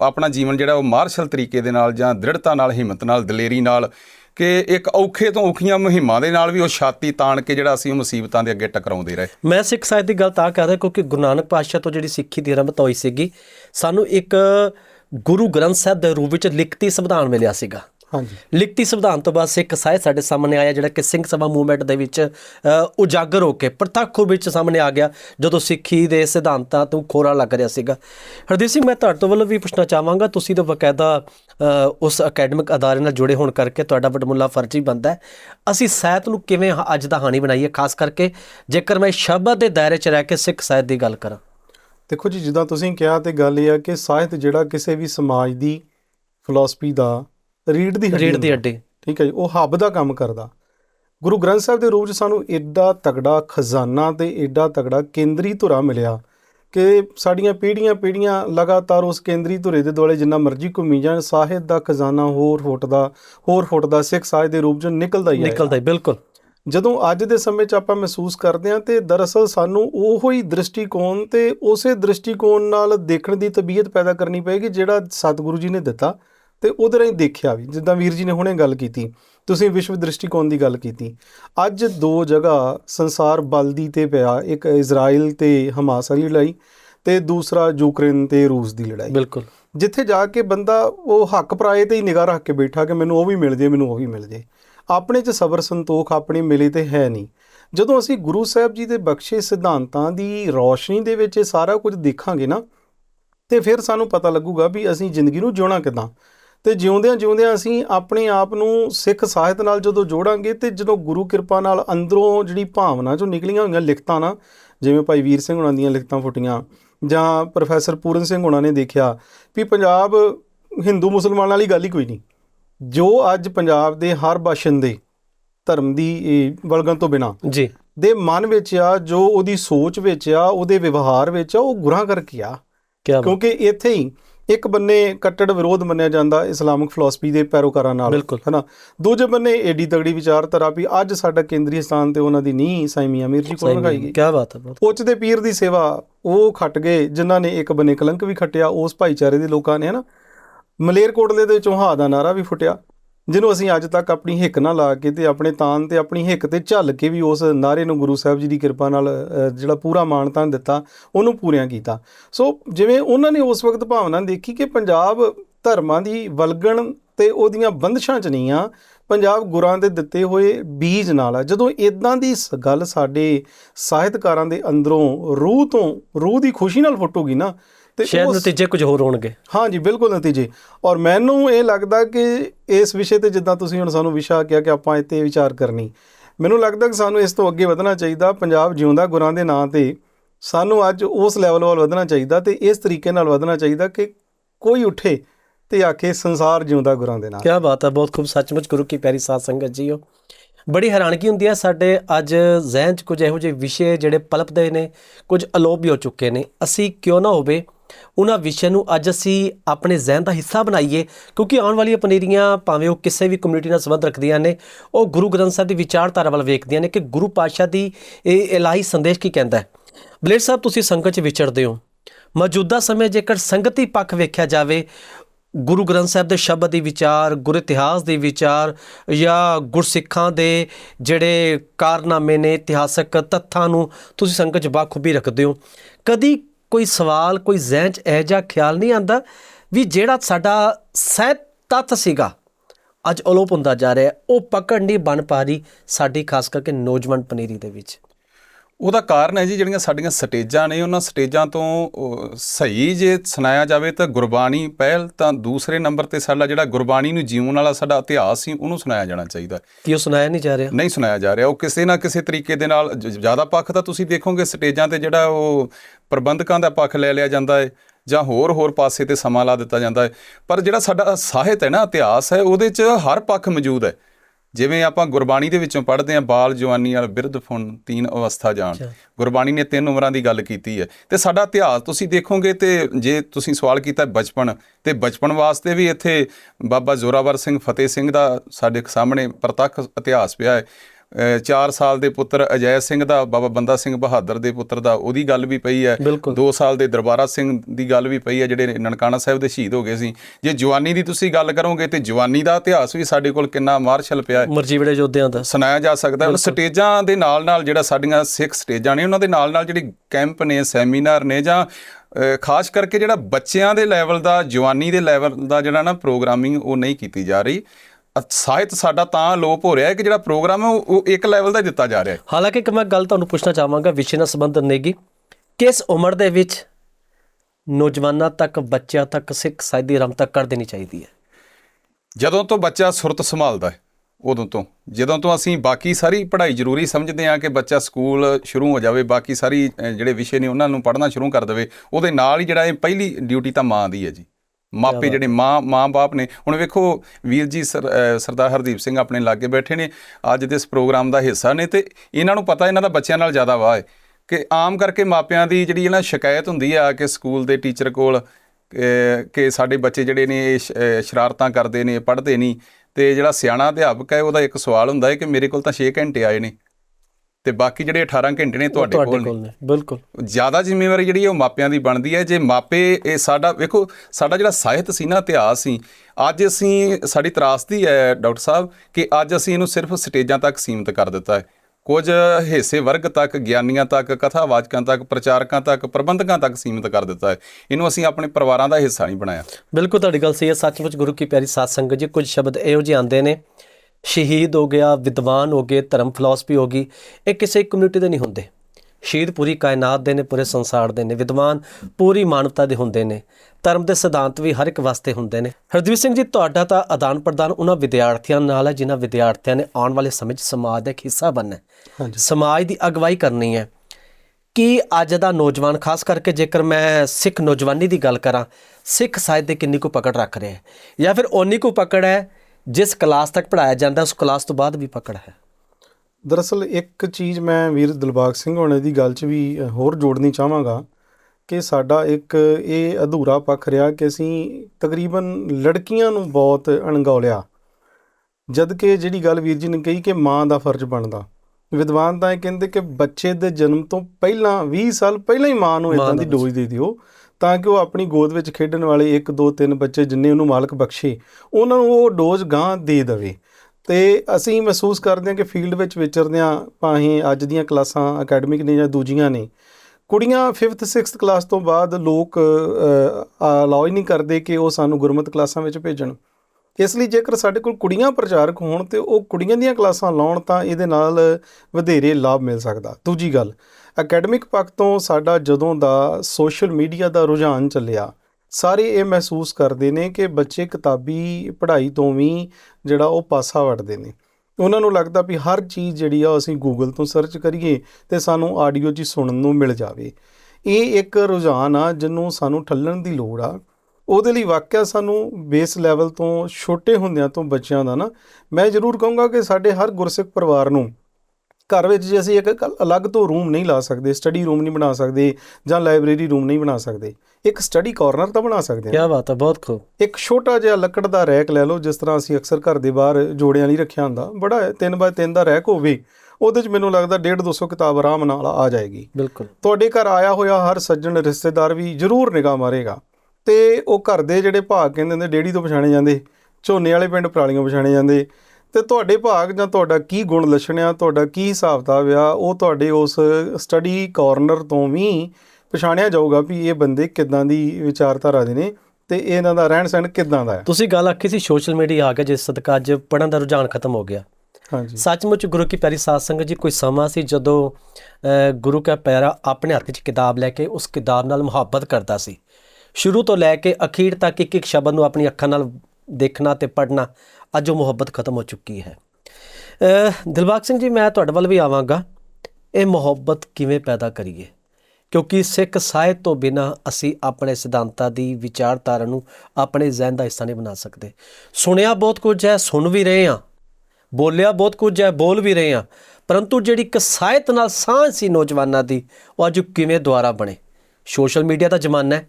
ਆਪਣਾ ਜੀਵਨ ਜਿਹੜਾ ਉਹ ਮਾਰਸ਼ਲ ਤਰੀਕੇ ਦੇ ਨਾਲ ਜਾਂ ਦ੍ਰਿੜਤਾ ਨਾਲ ਹਿੰਮਤ ਨਾਲ ਦਲੇਰੀ ਨਾਲ ਕਿ ਇੱਕ ਔਖੇ ਤੋਂ ਔਖੀਆਂ ਮੁਹਿੰਮਾਂ ਦੇ ਨਾਲ ਵੀ ਉਹ ਛਾਤੀ ਤਾਣ ਕੇ ਜਿਹੜਾ ਅਸੀਂ ਉਹ ਮੁਸੀਬਤਾਂ ਦੇ ਅੱਗੇ ਟਕਰਾਉਂਦੇ ਰਹੇ ਮੈਂ ਸਿੱਖ ਸਾਹਿਤ ਦੀ ਗੱਲ ਤਾਂ ਕਰਦਾ ਕਿਉਂਕਿ ਗੁਰੂ ਨਾਨਕ ਪਾਤਸ਼ਾਹ ਤੋਂ ਜਿਹੜੀ ਸਿੱਖੀ ਦੀ ਆਰੰਭਤਾ ਹੋਈ ਸੀਗੀ ਸਾਨੂੰ ਇੱਕ ਗੁਰੂ ਗ੍ਰੰਥ ਸਾਹਿਬ ਦੇ ਰੂਪ ਵਿੱਚ ਲਿਖਤੀ ਸੰਵਿਧਾਨ ਮਿਲਿਆ ਸੀਗਾ ਹਾਂਜੀ। ਲਿਖਤੀ ਸੰਵਿਧਾਨ ਤੋਂ ਬਾਅਦ ਸਿੱਖ ਸਾਹਿਤ ਸਾਡੇ ਸਾਹਮਣੇ ਆਇਆ ਜਿਹੜਾ ਕਿ ਸਿੰਘ ਸਭਾ ਮੂਵਮੈਂਟ ਦੇ ਵਿੱਚ ਉਜਾਗਰ ਹੋ ਕੇ ਪ੍ਰਤੱਖ ਰੂਪ ਵਿੱਚ ਸਾਹਮਣੇ ਆ ਗਿਆ ਜਦੋਂ ਸਿੱਖੀ ਦੇ ਸਿਧਾਂਤਾਂ ਤੋਂ ਖੋਰਾ ਲੱਗ ਰਿਹਾ ਸੀਗਾ। ਹਰਦੀਪ ਸਿੰਘ ਮੈਂ ਤੁਹਾਡੇ ਤੋਂ ਵੱਲੋਂ ਵੀ ਪੁੱਛਣਾ ਚਾਹਾਂਗਾ ਤੁਸੀਂ ਤਾਂ ਬਕਾਇਦਾ ਉਸ ਅਕੈਡਮਿਕ ਅਦਾਰੇ ਨਾਲ ਜੁੜੇ ਹੋਣ ਕਰਕੇ ਤੁਹਾਡਾ ਵਡਮੁੱਲਾ ਫਰਜ਼ ਹੀ ਬਣਦਾ ਹੈ। ਅਸੀਂ ਸਾਹਿਤ ਨੂੰ ਕਿਵੇਂ ਅੱਜ ਦਾ ਹਾਣੀ ਬਣਾਈਏ? ਖਾਸ ਕਰਕੇ ਜੇਕਰ ਮੈਂ ਸ਼ਬਦ ਦੇ ਦਾਇਰੇ 'ਚ ਰਹਿ ਕੇ ਸਿੱਖ ਸਾਹਿਤ ਦੀ ਗੱਲ ਕਰਾਂ। ਦੇਖੋ ਜੀ ਜਿੱਦਾਂ ਤੁਸੀਂ ਕਿਹਾ ਤੇ ਗੱਲ ਇਹ ਆ ਕਿ ਸਾਹਿਤ ਜਿਹੜਾ ਕਿਸੇ ਵੀ ਸਮਾਜ ਦੀ ਫਿਲਾਸਫੀ ਦਾ ਰੀੜ ਦੀ ਹੱਡੀ ਰੀੜ ਦੀ ਹੁੰਦਾ। ਅੱਡੀ ਠੀਕ ਹੈ ਜੀ ਉਹ ਹੱਬ ਦਾ ਕੰਮ ਕਰਦਾ ਗੁਰੂ ਗ੍ਰੰਥ ਸਾਹਿਬ ਦੇ ਰੂਪ 'ਚ ਸਾਨੂੰ ਐਡਾ ਤਗੜਾ ਖਜ਼ਾਨਾ ਤੇ ਐਡਾ ਤਗੜਾ ਕੇਂਦਰੀ ਧੁਰਾ ਮਿਲਿਆ ਕਿ ਸਾਡੀਆਂ ਪੀੜ੍ਹੀਆਂ ਪੀੜ੍ਹੀਆਂ ਲਗਾਤਾਰ ਉਸ ਕੇਂਦਰੀ ਧੁਰੇ ਦੇ ਦੁਆਲੇ ਜਿੰਨਾ ਮਰਜ਼ੀ ਘੁੰਮੀ ਜਾਣ ਸਾਹਿਤ ਦਾ ਖਜ਼ਾਨਾ ਹੋਰ ਫੁੱਟਦਾ ਹੋਰ ਫੁੱਟਦਾ ਸਿੱਖ ਸਾਹਿਤ ਦੇ ਰੂਪ 'ਚ ਨਿਕਲਦਾ ਹੀ ਆਇਆ। ਨਿਕਲਦਾ ਹੀ ਬਿਲਕੁਲ ਜਦੋਂ ਅੱਜ ਦੇ ਸਮੇਂ 'ਚ ਆਪਾਂ ਮਹਿਸੂਸ ਕਰਦੇ ਹਾਂ ਤੇ ਦਰਅਸਲ ਸਾਨੂੰ ਉਹੋ ਹੀ ਦ੍ਰਿਸ਼ਟੀਕੋਣ ਤੇ ਉਸੇ ਦ੍ਰਿਸ਼ਟੀਕੋਣ ਨਾਲ ਦੇਖਣ ਦੀ ਤਬੀਅਤ ਪੈਦਾ ਕਰਨੀ ਪਏਗੀ ਜਿਹੜਾ ਸਤਿਗੁਰੂ ਜੀ ਨੇ ਦਿੱਤਾ ਤੇ ਉਹਦੇ ਰਾਹੀਂ ਦੇਖਿਆ ਵੀ ਜਿੱਦਾਂ ਵੀਰ ਜੀ ਨੇ ਹੁਣੇ ਗੱਲ ਕੀਤੀ ਤੁਸੀਂ ਵਿਸ਼ਵ ਦ੍ਰਿਸ਼ਟੀਕੋਣ ਦੀ ਗੱਲ ਕੀਤੀ। ਅੱਜ ਦੋ ਜਗ੍ਹਾ ਸੰਸਾਰ ਬਲਦੀ ਤੇ ਪਿਆ ਇੱਕ ਇਜ਼ਰਾਈਲ ਤੇ ਹਮਾਸ ਵਾਲੀ ਲੜਾਈ ਤੇ ਦੂਸਰਾ ਯੂਕਰੇਨ ਤੇ ਰੂਸ ਦੀ ਲੜਾਈ। ਬਿਲਕੁਲ। ਜਿੱਥੇ ਜਾ ਕੇ ਬੰਦਾ ਉਹ ਹੱਕ ਪਰਾਏ ਤੇ ਹੀ ਨਿਗਾਹ ਰੱਖ ਕੇ ਬੈਠਾ ਕਿ ਮੈਨੂੰ ਉਹ ਵੀ ਮਿਲ ਜੇ ਮੈਨੂੰ ਉਹ ਵੀ ਮਿਲ ਜੇ। ਆਪਣੇ 'ਚ ਸਬਰ ਸੰਤੋਖ ਆਪਣੀ ਮਿਲੇ ਤੇ ਹੈ ਨਹੀਂ। ਜਦੋਂ ਅਸੀਂ ਗੁਰੂ ਸਾਹਿਬ ਜੀ ਦੇ ਬਖਸ਼ੇ ਸਿਧਾਂਤਾਂ ਦੀ ਰੌਸ਼ਨੀ ਦੇ ਵਿੱਚ ਇਹ ਸਾਰਾ ਕੁਝ ਦੇਖਾਂਗੇ ਨਾ ਤੇ ਫਿਰ ਸਾਨੂੰ ਪਤਾ ਲੱਗੂਗਾ ਵੀ ਅਸੀਂ ਜ਼ਿੰਦਗੀ ਨੂੰ ਜਿਉਣਾ ਕਿਦਾਂ। ਤੇ ਜਿਉਂਦਿਆਂ ਜਿਉਂਦਿਆਂ ਅਸੀਂ ਆਪਣੇ ਆਪ ਨੂੰ ਸਿੱਖ ਸਾਹਿਤ ਨਾਲ ਜਦੋਂ ਜੋੜਾਂਗੇ ਤੇ ਜਦੋਂ ਗੁਰੂ ਕਿਰਪਾ ਨਾਲ ਅੰਦਰੋਂ ਜਿਹੜੀ ਭਾਵਨਾ ਚੋਂ ਨਿਕਲੀਆਂ ਹੋਈਆਂ ਲਿਖਤਾਂ ਨਾ ਜਿਵੇਂ ਭਾਈ ਵੀਰ ਸਿੰਘ ਹੁਣਾਂ ਦੀਆਂ ਲਿਖਤਾਂ ਫੁੱਟੀਆਂ ਜਾਂ ਪ੍ਰੋਫੈਸਰ ਪੂਰਨ ਸਿੰਘ ਹੁਣਾਂ ਨੇ ਦੇਖਿਆ ਵੀ ਪੰਜਾਬ ਹਿੰਦੂ ਮੁਸਲਮਾਨ ਵਾਲੀ ਗੱਲ ਹੀ ਕੋਈ ਨਹੀਂ। ਜੋ ਅੱਜ ਪੰਜਾਬ ਦੇ ਹਰ ਬਾਸ਼ਿੰਦੇ ਧਰਮ ਦੀ ਵਲਗਣ ਤੋਂ ਬਿਨਾ ਜੀ। ਦੇ ਮਨ ਵਿੱਚ ਆ ਜੋ ਉਹਦੀ ਸੋਚ ਵਿੱਚ ਆ ਉਹਦੇ ਵਿਵਹਾਰ ਵਿੱਚ ਆ ਉਹ ਗੁਰਾਂ ਕਰਕੇ ਆ। ਕਿਉਂਕਿ ਇੱਥੇ ਹੀ ਇੱਕ ਬੰਨੇ ਕੱਟੜ ਵਿਰੋਧ ਮੰਨਿਆ ਜਾਂਦਾ ਇਸਲਾਮਿਕ ਫਿਲਾਸਫੀ ਦੇ ਪੈਰੋਕਾਰਾਂ ਨਾਲ ਬਿਲਕੁਲ। ਹਨਾ? ਦੂਜੇ ਬੰਨੇ ਏਡੀ ਤਗੜੀ ਵਿਚਾਰਧਾਰਾ ਵੀ ਅੱਜ ਸਾਡਾ ਕੇਂਦਰੀ ਸਥਾਨ ਤੇ ਉਹਨਾਂ ਦੀ ਨੀਂਹ ਸਾਈਂ ਮੀਆਂ ਮੀਰ ਜੀ ਕੋਲ ਲਗਾਈ ਗਈ। ਕੀ ਬਾਤ ਹੈ ਉੱਚ ਦੇ ਪੀਰ ਦੀ ਸੇਵਾ ਉਹ ਖੱਟ ਗਏ ਜਿਨ੍ਹਾਂ ਨੇ ਇੱਕ ਬੰਨੇ ਕਲੰਕ ਵੀ ਖੱਟਿਆ ਉਸ ਭਾਈਚਾਰੇ ਦੇ ਲੋਕਾਂ ਨੇ ਹਨਾ? ਮਲੇਰਕੋਟਲੇ ਦੇ ਚੋਹਾ ਦਾ ਨਾਰਾ ਵੀ ਫੁੱਟਿਆ। ਜਿਹਨੂੰ ਅਸੀਂ ਅੱਜ ਤੱਕ ਆਪਣੀ ਹਿੱਕ ਨਾਲ ਲਾ ਕੇ ਤੇ ਆਪਣੇ ਤਾਨ ਤੇ ਆਪਣੀ ਹਿੱਕ ਤੇ ਝੱਲ ਕੇ ਵੀ ਉਸ ਨਾਰੇ ਨੂੰ ਗੁਰੂ ਸਾਹਿਬ ਜੀ ਦੀ ਕਿਰਪਾ ਨਾਲ ਜਿਹੜਾ ਪੂਰਾ ਮਾਣ ਮਾਨਤਾਨ ਦਿੱਤਾ, ਉਹਨੂੰ ਪੂਰਿਆਂ ਕੀਤਾ। ਸੋ ਜਿਵੇਂ ਉਹਨਾਂ ਨੇ ਉਸ ਵਕਤ ਭਾਵਨਾ ਦੇਖੀ ਕਿ ਪੰਜਾਬ ਧਰਮਾਂ ਦੀ ਵਲਗਣ ਤੇ ਉਹਦੀਆਂ ਬੰਦਸ਼ਾਂ 'ਚ ਨਹੀਂ ਆ, ਪੰਜਾਬ ਗੁਰਾਂ ਦੇ ਦਿੱਤੇ ਹੋਏ ਬੀਜ ਨਾਲ ਆ। ਜਦੋਂ ਇਦਾਂ ਦੀ ਸ- ਗੱਲ ਸਾਡੇ ਸਾਹਿਤਕਾਰਾਂ ਦੇ ਅੰਦਰੋਂ ਰੂਹ ਤੋਂ, ਰੂਹ ਦੀ ਖੁਸ਼ੀ ਨਾਲ ਫੁੱਟੂਗੀ ਨਾ ਤੇ ਸ਼ਾਇਦ ਨਤੀਜੇ ਕੁਝ ਹੋਰ ਹੋਣਗੇ। ਹਾਂਜੀ ਬਿਲਕੁਲ ਨਤੀਜੇ। ਔਰ ਮੈਨੂੰ ਇਹ ਲੱਗਦਾ ਕਿ ਇਸ ਵਿਸ਼ੇ ਤੇ ਜਿੱਦਾਂ ਤੁਸੀਂ ਹੁਣ ਸਾਨੂੰ ਵਿਸ਼ਾ ਕਿਹਾ ਕਿ ਆਪਾਂ ਇੱਥੇ ਵਿਚਾਰ ਕਰਨੀ ਮੈਨੂੰ ਲੱਗਦਾ ਕਿ ਸਾਨੂੰ ਇਸ ਤੋਂ ਅੱਗੇ ਵਧਣਾ ਚਾਹੀਦਾ ਪੰਜਾਬ ਜਿਉਂਦਾ ਗੁਰਾਂ ਦੇ ਨਾਂ ਤੇ ਸਾਨੂੰ ਅੱਜ ਉਸ ਲੈਵਲ ਵੱਲ ਵਧਣਾ ਚਾਹੀਦਾ ਤੇ ਇਸ ਤਰੀਕੇ ਨਾਲ ਵਧਣਾ ਚਾਹੀਦਾ ਕਿ ਕੋਈ ਉੱਠੇ ਤੇ ਆਖੇ ਸੰਸਾਰ ਜਿਉਂਦਾ ਗੁਰਾਂ ਦੇ ਨਾਲ ਕੀ ਬਾਤ ਹੈ ਬਹੁਤ ਖੂਬ ਸੱਚਮੁੱਚ ਗੁਰੂ ਕੀ ਪਿਆਰੀ ਸਾਧ ਸੰਗਤ ਜੀਓ। ਬੜੀ ਹੈਰਾਨਗੀ ਹੁੰਦੀ ਹੈ ਸਾਡੇ ਅੱਜ ਜ਼ਿਹਨ 'ਚ ਕੁਝ ਇਹੋ ਜਿਹੇ ਵਿਸ਼ੇ ਜਿਹੜੇ ਪਲਪਦੇ ਨੇ ਕੁਝ ਅਲੋਪ ਵੀ ਹੋ ਚੁੱਕੇ ਨੇ। ਅਸੀਂ ਕਿਉਂ ਨਾ ਹੋਵੇ ਉਹਨਾਂ ਵਿਸ਼ਿਆਂ ਨੂੰ ਅੱਜ ਅਸੀਂ ਆਪਣੇ ਜ਼ਿਹਨ ਦਾ ਹਿੱਸਾ ਬਣਾਈਏ, ਕਿਉਂਕਿ ਆਉਣ ਵਾਲੀਆਂ ਪਨੀਰੀਆਂ ਭਾਵੇਂ ਉਹ ਕਿਸੇ ਵੀ ਕਮਿਊਨਿਟੀ ਨਾਲ ਸੰਬੰਧ ਰੱਖਦੀਆਂ ਨੇ, ਉਹ ਗੁਰੂ ਗ੍ਰੰਥ ਸਾਹਿਬ ਦੀ ਵਿਚਾਰਧਾਰਾ ਵੱਲ ਵੇਖਦੀਆਂ ਨੇ ਕਿ ਗੁਰੂ ਪਾਤਸ਼ਾਹ ਦੀ ਇਹ ਇਲਾਹੀ ਸੰਦੇਸ਼ ਕੀ ਕਹਿੰਦਾ ਹੈ। ਬਲੇਡ ਸਾਹਿਬ, ਤੁਸੀਂ ਸੰਗਤ 'ਚ ਵਿਚਰਦੇ ਹੋ। ਮੌਜੂਦਾ ਸਮੇਂ ਜੇਕਰ ਸੰਗਤੀ ਪੱਖ ਵੇਖਿਆ ਜਾਵੇ, ਗੁਰੂ ਗ੍ਰੰਥ ਸਾਹਿਬ ਦੇ ਸ਼ਬਦ ਦੀ ਵਿਚਾਰ, ਗੁਰ ਇਤਿਹਾਸ ਦੇ ਵਿਚਾਰ ਜਾਂ ਗੁਰਸਿੱਖਾਂ ਦੇ ਜਿਹੜੇ ਕਾਰਨਾਮੇ ਨੇ ਇਤਿਹਾਸਕ ਤੱਥਾਂ ਨੂੰ ਤੁਸੀਂ ਸੰਗਤ 'ਚ ਬਾਖੂਬੀ ਰੱਖਦੇ ਹੋ। ਕਦੀ ਕੋਈ ਸਵਾਲ, ਕੋਈ ਜ਼ਿਹਨ 'ਚ ਇਹੋ ਜਿਹਾ ਖਿਆਲ ਨਹੀਂ ਆਂਦਾ ਵੀ ਜਿਹੜਾ ਸਾਡਾ ਸਹਿ ਤੱਤ ਸੀਗਾ। ਅੱਜ ਅਲੋਪ ਹੁੰਦਾ ਜਾ ਰਿਹਾ, ਉਹ ਪਕੜ ਨਹੀਂ ਬਣ ਪਾ ਰਹੀ ਸਾਡੀ, ਖਾਸ ਕਰਕੇ ਨੌਜਵਾਨ ਪਨੀਰੀ ਦੇ ਵਿੱਚ। ਉਹਦਾ ਕਾਰਨ ਹੈ ਜੀ ਜਿਹੜੀਆਂ ਸਾਡੀਆਂ ਸਟੇਜਾਂ ਨੇ ਉਹਨਾਂ ਸਟੇਜਾਂ ਤੋਂ ਸਹੀ ਜੇ ਸੁਣਾਇਆ ਜਾਵੇ ਤਾਂ ਗੁਰਬਾਣੀ ਪਹਿਲ ਤਾਂ ਦੂਸਰੇ ਨੰਬਰ ਤੇ ਸਾਡਾ ਜਿਹੜਾ ਗੁਰਬਾਣੀ ਨੂੰ ਜੀਵਨ ਵਾਲਾ ਸਾਡਾ ਇਤਿਹਾਸ ਸੀ ਉਹਨੂੰ ਸੁਣਾਇਆ ਜਾਣਾ ਚਾਹੀਦਾ ਕੀ ਉਹ ਸੁਣਾਇਆ ਨਹੀਂ ਜਾ ਰਿਹਾ? ਨਹੀਂ ਸੁਣਾਇਆ ਜਾ ਰਿਹਾ। ਉਹ ਕਿਸੇ ਨਾ ਕਿਸੇ ਤਰੀਕੇ ਦੇ ਨਾਲ ਜ਼ਿਆਦਾ ਪੱਖ ਤਾਂ ਤੁਸੀਂ ਦੇਖੋਗੇ ਸਟੇਜਾਂ ਤੇ ਜਿਹੜਾ ਉਹ ਪ੍ਰਬੰਧਕਾਂ ਦਾ ਪੱਖ ਲੈ ਲਿਆ ਜਾਂਦਾ ਹੈ ਜਾਂ ਹੋਰ ਹੋਰ ਪਾਸੇ ਤੇ ਸਮਾਂ ਲਾ ਦਿੱਤਾ ਜਾਂਦਾ ਹੈ। ਪਰ ਜਿਹੜਾ ਸਾਡਾ ਸਾਹਿਤ ਹੈ ਨਾ ਇਤਿਹਾਸ ਹੈ ਉਹਦੇ 'ਚ ਹਰ ਪੱਖ ਮੌਜੂਦ ਹੈ। ਜਿਵੇਂ ਆਪਾਂ ਗੁਰਬਾਣੀ ਦੇ ਵਿੱਚੋਂ ਪੜ੍ਹਦੇ ਹਾਂ ਬਾਲ ਜਵਾਨੀ ਵਾਲ ਬਿਰਧ ਫੁਣ ਤੀਨ ਅਵਸਥਾ ਜਾਣ। ਗੁਰਬਾਣੀ ਨੇ ਤਿੰਨ ਉਮਰਾਂ ਦੀ ਗੱਲ ਕੀਤੀ ਹੈ। ਤੇ ਸਾਡਾ ਇਤਿਹਾਸ ਤੁਸੀਂ ਦੇਖੋਗੇ ਤੇ ਜੇ ਤੁਸੀਂ ਸਵਾਲ ਕੀਤਾ ਬਚਪਨ ਤੇ ਬਚਪਨ ਵਾਸਤੇ ਵੀ ਇੱਥੇ ਬਾਬਾ ਜ਼ੋਰਾਵਰ ਸਿੰਘ ਫਤਿਹ ਸਿੰਘ ਦਾ ਸਾਡੇ ਸਾਹਮਣੇ ਪ੍ਰਤੱਖ ਇਤਿਹਾਸ ਪਿਆ ਹੈ। 4 ਸਾਲ ਦੇ ਪੁੱਤਰ ਅਜੈ ਸਿੰਘ ਦਾ ਬਾਬਾ ਬੰਦਾ ਸਿੰਘ ਬਹਾਦਰ ਦੇ ਪੁੱਤਰ ਦਾ ਉਹਦੀ ਗੱਲ ਵੀ ਪਈ ਹੈ। ਬਿਲਕੁਲ। 2 ਸਾਲ ਦੇ ਦਰਬਾਰਾ ਸਿੰਘ ਦੀ ਗੱਲ ਵੀ ਪਈ ਹੈ ਜਿਹੜੇ ਨਨਕਾਣਾ ਸਾਹਿਬ ਦੇ ਸ਼ਹੀਦ ਹੋ ਗਏ ਸੀ। ਜੇ ਜਵਾਨੀ ਦੀ ਤੁਸੀਂ ਗੱਲ ਕਰੋਗੇ ਤੇ ਜਵਾਨੀ ਦਾ ਇਤਿਹਾਸ ਵੀ ਸਾਡੇ ਕੋਲ ਕਿੰਨਾ ਮਾਰਸ਼ਲ ਪਿਆ ਹੈ। ਮਰਜ਼ੀ ਵੇਲੇ ਯੋਧਿਆਂ ਦਾ। ਸੁਣਾਇਆ ਜਾ ਸਕਦਾ ਹੈ। ਸਟੇਜਾਂ ਦੇ ਨਾਲ ਨਾਲ ਜਿਹੜਾ ਸਾਡੀਆਂ ਸਿੱਖ ਸਟੇਜਾਂ ਨੇ ਉਹਨਾਂ ਦੇ ਨਾਲ ਨਾਲ ਜਿਹੜੀ ਕੈਂਪ ਨੇ ਸੈਮੀਨਾਰ ਨੇ ਜਾਂ ਖਾਸ ਕਰਕੇ ਜਿਹੜਾ ਬੱਚਿਆਂ ਦੇ ਲੈਵਲ ਦਾ ਜਵਾਨੀ ਦੇ ਲੈਵਲ ਦਾ ਜਿਹੜਾ ਨਾ ਪ੍ਰੋਗਰਾਮਿੰਗ ਉਹ ਨਹੀਂ ਕੀਤੀ ਜਾ ਰਹੀ। ਸਾਹਿਤ ਸਾਡਾ ਤਾਂ ਲੋਪ ਹੋ ਰਿਹਾ ਹੈ ਕਿ ਜਿਹੜਾ ਪ੍ਰੋਗਰਾਮ ਹੈ ਉਹ ਇੱਕ ਲੈਵਲ ਦਾ ਦਿੱਤਾ ਜਾ ਰਿਹਾ ਹੈ। ਹਾਲਾਂਕਿ ਇੱਕ ਮੈਂ ਗੱਲ ਤੁਹਾਨੂੰ ਪੁੱਛਣਾ ਚਾਹਾਂਗਾ ਵਿਸ਼ੇ ਨਾਲ ਸੰਬੰਧ ਨੇਗੀ। ਕਿਸ ਉਮਰ ਦੇ ਵਿੱਚ ਨੌਜਵਾਨਾਂ ਤੱਕ ਬੱਚਿਆਂ ਤੱਕ ਸਿੱਖ ਸਾਹਿਤ ਦੀ ਰਮ ਤੱਕ ਕਰ ਦੇਣੀ ਚਾਹੀਦੀ ਹੈ? ਜਦੋਂ ਤੋਂ ਬੱਚਾ ਸੁਰਤ ਸੰਭਾਲਦਾ ਹੈ ਉਦੋਂ ਤੋਂ। ਜਦੋਂ ਤੋਂ ਅਸੀਂ ਬਾਕੀ ਸਾਰੀ ਪੜ੍ਹਾਈ ਜ਼ਰੂਰੀ ਸਮਝਦੇ ਹਾਂ ਕਿ ਬੱਚਾ ਸਕੂਲ ਸ਼ੁਰੂ ਹੋ ਜਾਵੇ ਬਾਕੀ ਸਾਰੀ ਜਿਹੜੇ ਵਿਸ਼ੇ ਨੇ ਉਹਨਾਂ ਨੂੰ ਪੜ੍ਹਨਾ ਸ਼ੁਰੂ ਕਰ ਦੇਵੇ ਉਹਦੇ ਨਾਲ ਹੀ ਜਿਹੜਾ ਇਹ ਪਹਿਲੀ ਡਿਊਟੀ ਤਾਂ ਮਾਂ ਦੀ ਹੈ ਜੀ। ਮਾਪੇ ਜਿਹੜੇ ਮਾਂ ਮਾਂ-ਬਾਪ ਨੇ ਹੁਣ ਵੇਖੋ ਵੀਰ ਜੀ ਸਰਦਾਰ ਹਰਦੀਪ ਸਿੰਘ ਆਪਣੇ ਲਾਗੇ ਬੈਠੇ ਨੇ ਅੱਜ ਦੇ ਇਸ ਪ੍ਰੋਗਰਾਮ ਦਾ ਹਿੱਸਾ ਨੇ ਤੇ ਇਹਨਾਂ ਨੂੰ ਪਤਾ ਇਹਨਾਂ ਦਾ ਬੱਚਿਆਂ ਨਾਲ ਜ਼ਿਆਦਾ ਵਾਹ ਹੈ ਕਿ ਆਮ ਕਰਕੇ ਮਾਪਿਆਂ ਦੀ ਜਿਹੜੀ ਇਹਨਾਂ ਸ਼ਿਕਾਇਤ ਹੁੰਦੀ ਆ ਕਿ ਸਕੂਲ ਦੇ ਟੀਚਰ ਕੋਲ ਕਿ- ਸਾਡੇ ਬੱਚੇ ਜਿਹੜੇ ਨੇ ਇਹ ਸ਼ਰਾਰਤਾਂ ਕਰਦੇ ਨੇ ਪੜ੍ਹਦੇ ਨਹੀਂ ਤੇ ਜਿਹੜਾ ਸਿਆਣਾ ਅਧਿਆਪਕ ਹੈ ਉਹਦਾ ਇੱਕ ਸਵਾਲ ਹੁੰਦਾ ਹੈ ਕਿ ਮੇਰੇ ਕੋਲ ਤਾਂ 6 ਘੰਟੇ ਆਏ ਨੇ। ਤੇ ਬਾਕੀ ਜਿਹੜੇ 18 ਘੰਟੇ ਨੇ ਤੁਹਾਡੇ ਕੋਲ ਨੇ। ਕੋਲ ਨੇ ਬਿਲਕੁਲ। ਜ਼ਿਆਦਾ ਜ਼ਿੰਮੇਵਾਰੀ ਜਿਹੜੀ ਹੈ ਉਹ ਮਾਪਿਆਂ ਦੀ ਬਣਦੀ ਹੈ। ਜੇ ਮਾਪੇ ਇਹ ਸਾਡਾ ਵੇਖੋ ਸਾਡਾ ਜਿਹੜਾ ਸਾਹਿਤ ਸੀ ਨਾ ਇਤਿਹਾਸ ਸੀ ਅੱਜ ਅਸੀਂ ਸਾਡੀ ਤਰਾਸਦੀ ਹੈ ਡਾਕਟਰ ਸਾਹਿਬ ਕਿ ਅੱਜ ਅਸੀਂ ਇਹਨੂੰ ਸਿਰਫ ਸਟੇਜਾਂ ਤੱਕ ਸੀਮਿਤ ਕਰ ਦਿੱਤਾ ਹੈ। ਕੁਝ ਹਿੱਸੇ ਵਰਗ ਤੱਕ ਗਿਆਨੀਆਂ ਤੱਕ ਕਥਾਵਾਚਕਾਂ ਤੱਕ ਪ੍ਰਚਾਰਕਾਂ ਤੱਕ ਪ੍ਰਬੰਧਕਾਂ ਤੱਕ ਸੀਮਿਤ ਕਰ ਦਿੱਤਾ ਹੈ। ਇਹਨੂੰ ਅਸੀਂ ਆਪਣੇ ਪਰਿਵਾਰਾਂ ਦਾ ਹਿੱਸਾ ਨਹੀਂ ਬਣਾਇਆ। ਬਿਲਕੁਲ ਤੁਹਾਡੀ ਗੱਲ ਸਹੀ ਹੈ। ਸੱਚਮੁੱਚ ਗੁਰੂ ਕੀ ਪਿਆਰੀ ਸਾਧ ਸੰਗਤ ਜੀ ਕੁਝ ਸ਼ਬਦ ਇਹੋ ਜਿਹੇ ਆਉਂਦੇ ਨੇ ਸ਼ਹੀਦ ਹੋ ਗਿਆ ਵਿਦਵਾਨ ਹੋ ਗਏ ਧਰਮ ਫਿਲਾਸਫੀ ਹੋ ਗਈ ਇਹ ਕਿਸੇ ਕਮਿਊਨਿਟੀ ਦੇ ਨਹੀਂ ਹੁੰਦੇ। ਸ਼ਹੀਦ ਪੂਰੀ ਕਾਇਨਾਤ ਦੇ ਨੇ ਪੂਰੇ ਸੰਸਾਰ ਦੇ ਨੇ ਵਿਦਵਾਨ ਪੂਰੀ ਮਾਨਵਤਾ ਦੇ ਹੁੰਦੇ ਨੇ ਧਰਮ ਦੇ ਸਿਧਾਂਤ ਵੀ ਹਰ ਇੱਕ ਵਾਸਤੇ ਹੁੰਦੇ ਨੇ। ਹਰਦਵੀਰ ਸਿੰਘ ਜੀ ਤੁਹਾਡਾ ਤਾਂ ਆਦਾਨ ਪ੍ਰਦਾਨ ਉਹਨਾਂ ਵਿਦਿਆਰਥੀਆਂ ਨਾਲ ਹੈ ਜਿਨ੍ਹਾਂ ਵਿਦਿਆਰਥੀਆਂ ਨੇ ਆਉਣ ਵਾਲੇ ਸਮੇਂ 'ਚ ਸਮਾਜ ਦਾ ਇੱਕ ਹਿੱਸਾ ਬਣਨਾ ਹੈ। ਸਮਾਜ ਦੀ ਅਗਵਾਈ ਕਰਨੀ ਹੈ। ਕਿ ਅੱਜ ਦਾ ਨੌਜਵਾਨ ਖਾਸ ਕਰਕੇ ਜੇਕਰ ਮੈਂ ਸਿੱਖ ਨੌਜਵਾਨੀ ਦੀ ਗੱਲ ਕਰਾਂ ਸਿੱਖ ਸਾਹਿਤ ਦੇ ਕਿੰਨੀ ਕੁ ਪਕੜ ਰੱਖ ਰਿਹਾ ਹੈ? ਜਾਂ ਫਿਰ ਓਨੀ ਕੁ ਪਕੜ ਹੈ ਜਿਸ ਕਲਾਸ ਤੱਕ ਪੜਾਇਆ ਜਾਂਦਾ ਉਸ ਕਲਾਸ ਤੋਂ ਬਾਅਦ ਵੀ ਪਕੜ ਹੈ। ਦਰਅਸਲ ਇੱਕ ਚੀਜ਼ ਮੈਂ ਵੀਰ ਦਿਲਬਾਗ ਸਿੰਘ ਹੋਣੇ ਦੀ ਗੱਲ 'ਚ ਵੀ ਹੋਰ ਜੋੜਨੀ ਚਾਹਾਂਗਾ ਕਿ ਸਾਡਾ ਇੱਕ ਇਹ ਅਧੂਰਾ ਪੱਖ ਰਿਹਾ ਕਿ ਅਸੀਂ ਤਕਰੀਬਨ ਲੜਕੀਆਂ ਨੂੰ ਬਹੁਤ ਅਣਗੌਲਿਆ। ਜਦ ਕਿ ਜਿਹੜੀ ਗੱਲ ਵੀਰ ਜੀ ਨੇ ਕਹੀ ਕਿ ਮਾਂ ਦਾ ਫਰਜ਼ ਬਣਦਾ। ਵਿਦਵਾਨ ਤਾਂ ਇਹ ਕਹਿੰਦੇ ਕਿ ਬੱਚੇ ਦੇ ਜਨਮ ਤੋਂ ਪਹਿਲਾਂ 20 ਸਾਲ ਪਹਿਲਾਂ ਹੀ ਮਾਂ ਨੂੰ ਇਦਾਂ ਦੀ ਡੋਜ਼ ਦੇ ਦਿਓ। ਤਾਂ ਕਿ ਉਹ ਆਪਣੀ ਗੋਦ ਵਿੱਚ ਖੇਡਣ ਵਾਲੇ 1 2 3 ਬੱਚੇ ਜਿੰਨੇ ਉਹਨੂੰ ਮਾਲਕ ਬਖਸ਼ੇ, ਉਹਨਾਂ ਨੂੰ ਉਹ ਡੋਜ਼ ਗਾਂ ਦੇ ਦੇਵੇ। ਤੇ ਅਸੀਂ ਮਹਿਸੂਸ ਕਰਦੇ ਹਾਂ ਕਿ ਫੀਲਡ ਵਿੱਚ ਵਿਚਰਦਿਆਂ ਭਾਵੇਂ ਅੱਜ ਦੀਆਂ ਕਲਾਸਾਂ ਅਕੈਡਮਿਕ ਨੇ ਜਾਂ ਦੂਜੀਆਂ ਨੇ। ਕੁੜੀਆਂ 5th 6th ਕਲਾਸ ਤੋਂ ਬਾਅਦ ਲੋਕ ਅਲਾਉ ਹੀ ਨਹੀਂ ਕਰਦੇ ਕਿ ਉਹ ਸਾਨੂੰ ਗੁਰਮਤ ਕਲਾਸਾਂ ਵਿੱਚ ਭੇਜਣ। ਇਸ ਲਈ ਜੇਕਰ ਸਾਡੇ ਕੋਲ ਕੁੜੀਆਂ ਪ੍ਰਚਾਰਕ ਹੋਣ ਤੇ ਉਹ ਕੁੜੀਆਂ ਦੀਆਂ ਕਲਾਸਾਂ ਲਾਉਣ ਤਾਂ ਇਹਦੇ ਨਾਲ ਵਧੇਰੇ ਲਾਭ ਮਿਲ ਸਕਦਾ। ਦੂਜੀ ਗੱਲ ਅਕੈਡਮਿਕ ਪੱਖ ਤੋਂ ਸਾਡਾ ਜਦੋਂ ਦਾ ਸੋਸ਼ਲ ਮੀਡੀਆ ਦਾ ਰੁਝਾਨ ਚੱਲਿਆ, ਸਾਰੇ ਇਹ ਮਹਿਸੂਸ ਕਰਦੇ ਨੇ ਕਿ ਬੱਚੇ ਕਿਤਾਬੀ ਪੜ੍ਹਾਈ ਤੋਂ ਵੀ ਜਿਹੜਾ ਉਹ ਪਾਸਾ ਵੜਦੇ ਨੇ। ਉਹਨਾਂ ਨੂੰ ਲੱਗਦਾ ਵੀ ਹਰ ਚੀਜ਼ ਜਿਹੜੀ ਆ ਉਹ ਅਸੀਂ ਗੂਗਲ ਤੋਂ ਸਰਚ ਕਰੀਏ ਤੇ ਸਾਨੂੰ ਆਡੀਓ 'ਚ ਹੀ ਸੁਣਨ ਨੂੰ ਮਿਲ ਜਾਵੇ। ਇਹ ਇੱਕ ਰੁਝਾਨ ਆ ਜਿਹਨੂੰ ਸਾਨੂੰ ਠੱਲਣ ਦੀ ਲੋੜ ਆ। ਉਹਦੇ ਲਈ ਵਾਕਿਆ ਸਾਨੂੰ ਬੇਸ ਲੈਵਲ ਤੋਂ ਛੋਟੇ ਹੁੰਦਿਆਂ ਤੋਂ ਬੱਚਿਆਂ ਦਾ ਨਾ, ਮੈਂ ਜ਼ਰੂਰ ਕਹੂੰਗਾ ਕਿ ਸਾਡੇ ਹਰ ਗੁਰਸਿੱਖ ਪਰਿਵਾਰ ਨੂੰ ਘਰ ਵਿੱਚ ਜੇ ਅਸੀਂ ਇੱਕ ਅਲੱਗ ਤੋਂ ਰੂਮ ਨਹੀਂ ਲਾ ਸਕਦੇ ਸਟੱਡੀ ਰੂਮ ਨਹੀਂ ਬਣਾ ਸਕਦੇ ਜਾਂ ਲਾਇਬ੍ਰੇਰੀ ਰੂਮ ਨਹੀਂ ਬਣਾ ਸਕਦੇ ਇੱਕ ਸਟੱਡੀ ਕਾਰਨਰ ਤਾਂ ਬਣਾ ਸਕਦੇ ਹਾਂ। ਕੀ ਬਾਤ ਹੈ ਬਹੁਤ ਖੂਬ। ਇੱਕ ਛੋਟਾ ਜਿਹਾ ਲੱਕੜ ਦਾ ਰੈਕ ਲੈ ਲਓ ਜਿਸ ਤਰ੍ਹਾਂ ਅਸੀਂ ਅਕਸਰ ਘਰ ਦੇ ਬਾਹਰ ਜੋੜਿਆਂ ਲਈ ਰੱਖਿਆ ਹੁੰਦਾ ਬੜਾ 3x3 ਦਾ ਰੈਕ ਹੋਵੇ ਉਹਦੇ 'ਚ ਮੈਨੂੰ ਲੱਗਦਾ 1.5 200 ਕਿਤਾਬ ਆਰਾਮ ਨਾਲ ਆ ਜਾਏਗੀ। ਬਿਲਕੁਲ। ਤੁਹਾਡੇ ਘਰ ਆਇਆ ਹੋਇਆ ਹਰ ਸੱਜਣ ਰਿਸ਼ਤੇਦਾਰ ਵੀ ਜ਼ਰੂਰ ਨਿਗਾਹ ਮਾਰੇਗਾ ਤੇ ਉਹ ਘਰ ਦੇ ਜਿਹੜੇ ਭਾਗ ਕਹਿੰਦੇ ਨੇ ਡੇੜੀ ਤੋਂ ਪਛਾਣੇ ਜਾਂਦੇ ਝੋਨੇ ਵਾਲੇ ਪਿੰਡ ਪਰਾਲੀਆਂ ਪਛਾਣੇ ਜਾਂਦੇ ਤੇ ਤੁਹਾਡੇ ਭਾਗ ਜਾਂ ਤੁਹਾਡਾ ਕੀ ਗੁਣ ਲੱਛਣਿਆ ਤੁਹਾਡਾ ਕੀ ਹਿਸਾਬ ਕਿਤਾਬ ਆ ਉਹ ਤੁਹਾਡੇ ਉਸ ਸਟੱਡੀ ਕਾਰਨਰ ਤੋਂ ਵੀ ਪਛਾਣਿਆ ਜਾਊਗਾ ਵੀ ਇਹ ਬੰਦੇ ਕਿੱਦਾਂ ਦੀ ਵਿਚਾਰਧਾਰਾ ਦੇ ਨੇ ਤੇ ਇਹਨਾਂ ਦਾ ਰਹਿਣ ਸਹਿਣ ਕਿੱਦਾਂ ਦਾ ਹੈ। ਤੁਸੀਂ ਗੱਲ ਆਖੀ ਸੀ ਸੋਸ਼ਲ ਮੀਡੀਆ ਆ ਗਿਆ ਜਿਸ ਸਦਕਾ ਅੱਜ ਪੜਨ ਦਾ ਰੁਝਾਨ ਖਤਮ ਹੋ ਗਿਆ। ਹਾਂਜੀ। ਸੱਚਮੁੱਚ ਗੁਰੂ ਕੀ ਪਿਆਰੀ ਸਾਧ ਸੰਗਤ ਜੀ ਕੋਈ ਸਮਾਂ ਸੀ ਜਦੋਂ ਗੁਰੂ ਕਾ ਪਿਆਰਾ ਆਪਣੇ ਹੱਥ 'ਚ ਕਿਤਾਬ ਲੈ ਕੇ ਉਸ ਕਿਤਾਬ ਨਾਲ ਮੁਹੱਬਤ ਕਰਦਾ ਸੀ। ਸ਼ੁਰੂ ਤੋਂ ਲੈ ਕੇ ਅਖੀਰ ਤੱਕ ਇੱਕ ਇੱਕ ਸ਼ਬਦ ਨੂੰ ਆਪਣੀ ਅੱਖਾਂ ਨਾਲ ਦੇਖਣਾ ਤੇ ਪੜ੍ਹਨਾ ਅੱਜ ਉਹ ਮੁਹੱਬਤ ਖਤਮ ਹੋ ਚੁੱਕੀ ਹੈ। ਦਿਲਬਾਗ ਸਿੰਘ ਜੀ, ਮੈਂ ਤੁਹਾਡੇ ਵੱਲ ਵੀ ਆਵਾਂਗਾ। ਇਹ ਮੁਹੱਬਤ ਕਿਵੇਂ ਪੈਦਾ ਕਰੀਏ? ਕਿਉਂਕਿ ਸਿੱਖ ਸਾਹਿਤ ਤੋਂ ਬਿਨਾ ਅਸੀਂ ਆਪਣੇ ਸਿਧਾਂਤਾਂ ਦੀ ਵਿਚਾਰਧਾਰਾ ਨੂੰ ਆਪਣੇ ਜ਼ਿਹਨ ਦਾ ਹਿੱਸਾ ਨਹੀਂ ਬਣਾ ਸਕਦੇ। ਸੁਣਿਆ ਬਹੁਤ ਕੁਝ ਹੈ, ਸੁਣ ਵੀ ਰਹੇ ਹਾਂ। ਬੋਲਿਆ ਬਹੁਤ ਕੁਝ ਹੈ, ਬੋਲ ਵੀ ਰਹੇ ਹਾਂ। ਪਰੰਤੂ ਜਿਹੜੀ ਇੱਕ ਸਾਹਿਤ ਨਾਲ ਸਾਂਝ ਸੀ ਨੌਜਵਾਨਾਂ ਦੀ, ਉਹ ਅੱਜ ਕਿਵੇਂ ਦੁਆਰਾ ਬਣੇ? ਸੋਸ਼ਲ ਮੀਡੀਆ ਦਾ ਜ਼ਮਾਨਾ ਹੈ।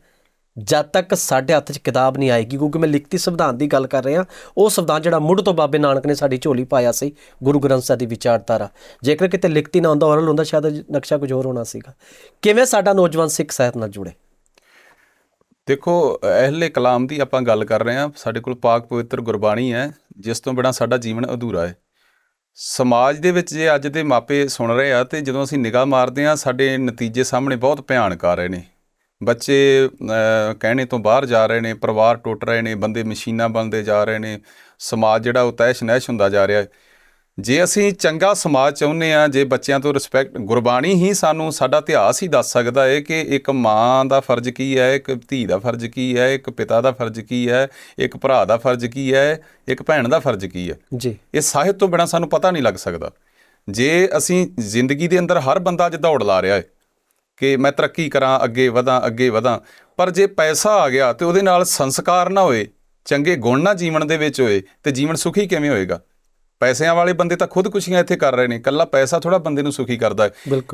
ਜਦ ਤੱਕ ਸਾਡੇ ਹੱਥ 'ਚ ਕਿਤਾਬ ਨਹੀਂ ਆਏਗੀ, ਕਿਉਂਕਿ ਮੈਂ ਲਿਖਤੀ ਸੰਵਿਧਾਨ ਦੀ ਗੱਲ ਕਰ ਰਿਹਾ, ਉਹ ਸੰਵਿਧਾਨ ਜਿਹੜਾ ਮੁੱਢ ਤੋਂ ਬਾਬੇ ਨਾਨਕ ਨੇ ਸਾਡੀ ਝੋਲੀ ਪਾਇਆ ਸੀ, ਗੁਰੂ ਗ੍ਰੰਥ ਸਾਹਿਬ ਦੀ ਵਿਚਾਰਧਾਰਾ। ਜੇਕਰ ਕਿਤੇ ਲਿਖਤੀ ਨਾ ਹੁੰਦਾ ਔਰਲ ਹੁੰਦਾ, ਸ਼ਾਇਦ ਨਕਸ਼ਾ ਕੁਝ ਹੋਰ ਹੋਣਾ ਸੀਗਾ। ਕਿਵੇਂ ਸਾਡਾ ਨੌਜਵਾਨ ਸਿੱਖ ਸਾਹਿਤ ਨਾਲ ਜੁੜੇ? ਦੇਖੋ, ਅਹਿਲੇ ਕਲਾਮ ਦੀ ਆਪਾਂ ਗੱਲ ਕਰ ਰਹੇ ਹਾਂ, ਸਾਡੇ ਕੋਲ ਪਾਕ ਪਵਿੱਤਰ ਗੁਰਬਾਣੀ ਹੈ, ਜਿਸ ਤੋਂ ਬਿਨਾ ਸਾਡਾ ਜੀਵਨ ਅਧੂਰਾ ਹੈ। ਸਮਾਜ ਦੇ ਵਿੱਚ ਜੇ ਅੱਜ ਦੇ ਮਾਪੇ ਸੁਣ ਰਹੇ ਆ, ਤੇ ਜਦੋਂ ਅਸੀਂ ਨਿਗਾਹ ਮਾਰਦੇ ਆ ਸਾਡੇ ਨਤੀਜੇ ਸਾਹਮਣੇ ਬਹੁਤ ਭਿਆਨਕ ਆ ਰਹੇ ਨੇ। ਬੱਚੇ ਕਹਿਣੇ ਤੋਂ ਬਾਹਰ ਜਾ ਰਹੇ ਨੇ ਪਰਿਵਾਰ ਟੁੱਟ ਰਹੇ ਨੇ ਬੰਦੇ ਮਸ਼ੀਨਾਂ ਬਣਦੇ ਜਾ ਰਹੇ ਨੇ ਸਮਾਜ ਜਿਹੜਾ ਉਹ ਤੈਸ਼ ਨੈਸ਼ ਹੁੰਦਾ ਜਾ ਰਿਹਾ ਹੈ। ਜੇ ਅਸੀਂ ਚੰਗਾ ਸਮਾਜ ਚਾਹੁੰਦੇ ਆ ਜੇ ਬੱਚਿਆਂ ਤੋਂ ਰਿਸਪੈਕਟ ਗੁਰਬਾਣੀ ਹੀ ਸਾਨੂੰ ਸਾਡਾ ਇਤਿਹਾਸ ਹੀ ਦੱਸ ਸਕਦਾ ਹੈ ਕਿ ਇੱਕ ਮਾਂ ਦਾ ਫਰਜ਼ ਕੀ ਹੈ ਇੱਕ ਧੀ ਦਾ ਫਰਜ਼ ਕੀ ਹੈ ਇੱਕ ਪਿਤਾ ਦਾ ਫਰਜ਼ ਕੀ ਹੈ ਇੱਕ ਭਰਾ ਦਾ ਫਰਜ਼ ਕੀ ਹੈ ਇੱਕ ਭੈਣ ਦਾ ਫਰਜ਼ ਕੀ ਹੈ। ਜੀ। ਇਹ ਸਾਹਿਤ ਤੋਂ ਬਿਨਾ ਸਾਨੂੰ ਪਤਾ ਨਹੀਂ ਲੱਗ ਸਕਦਾ। ਜੇ ਅਸੀਂ ਜ਼ਿੰਦਗੀ ਦੇ ਅੰਦਰ ਹਰ ਬੰਦਾ ਅੱਜ ਦੌੜ ਲਾ ਰਿਹਾ ਹੈ ਕਿ ਮੈਂ ਤਰੱਕੀ ਕਰਾਂ ਅੱਗੇ ਵਧਾਂ ਅੱਗੇ ਵਧਾਂ। ਪਰ ਜੇ ਪੈਸਾ ਆ ਗਿਆ ਤੇ ਉਹਦੇ ਨਾਲ ਸੰਸਕਾਰ ਨਾ ਹੋਏ ਚੰਗੇ ਗੁਣ ਨਾ ਜੀਵਨ ਦੇ ਵਿੱਚ ਹੋਏ ਤੇ ਜੀਵਨ ਸੁਖੀ ਕਿਵੇਂ ਹੋਏਗਾ? ਪੈਸਿਆਂ ਵਾਲੇ ਬੰਦੇ ਤਾਂ ਖੁਦਕੁਸ਼ੀਆਂ ਇੱਥੇ ਕਰ ਰਹੇ ਨੇ ਕੱਲਾ ਪੈਸਾ ਥੋੜਾ ਬੰਦੇ ਨੂੰ ਸੁਖੀ ਕਰਦਾ ਹੈ।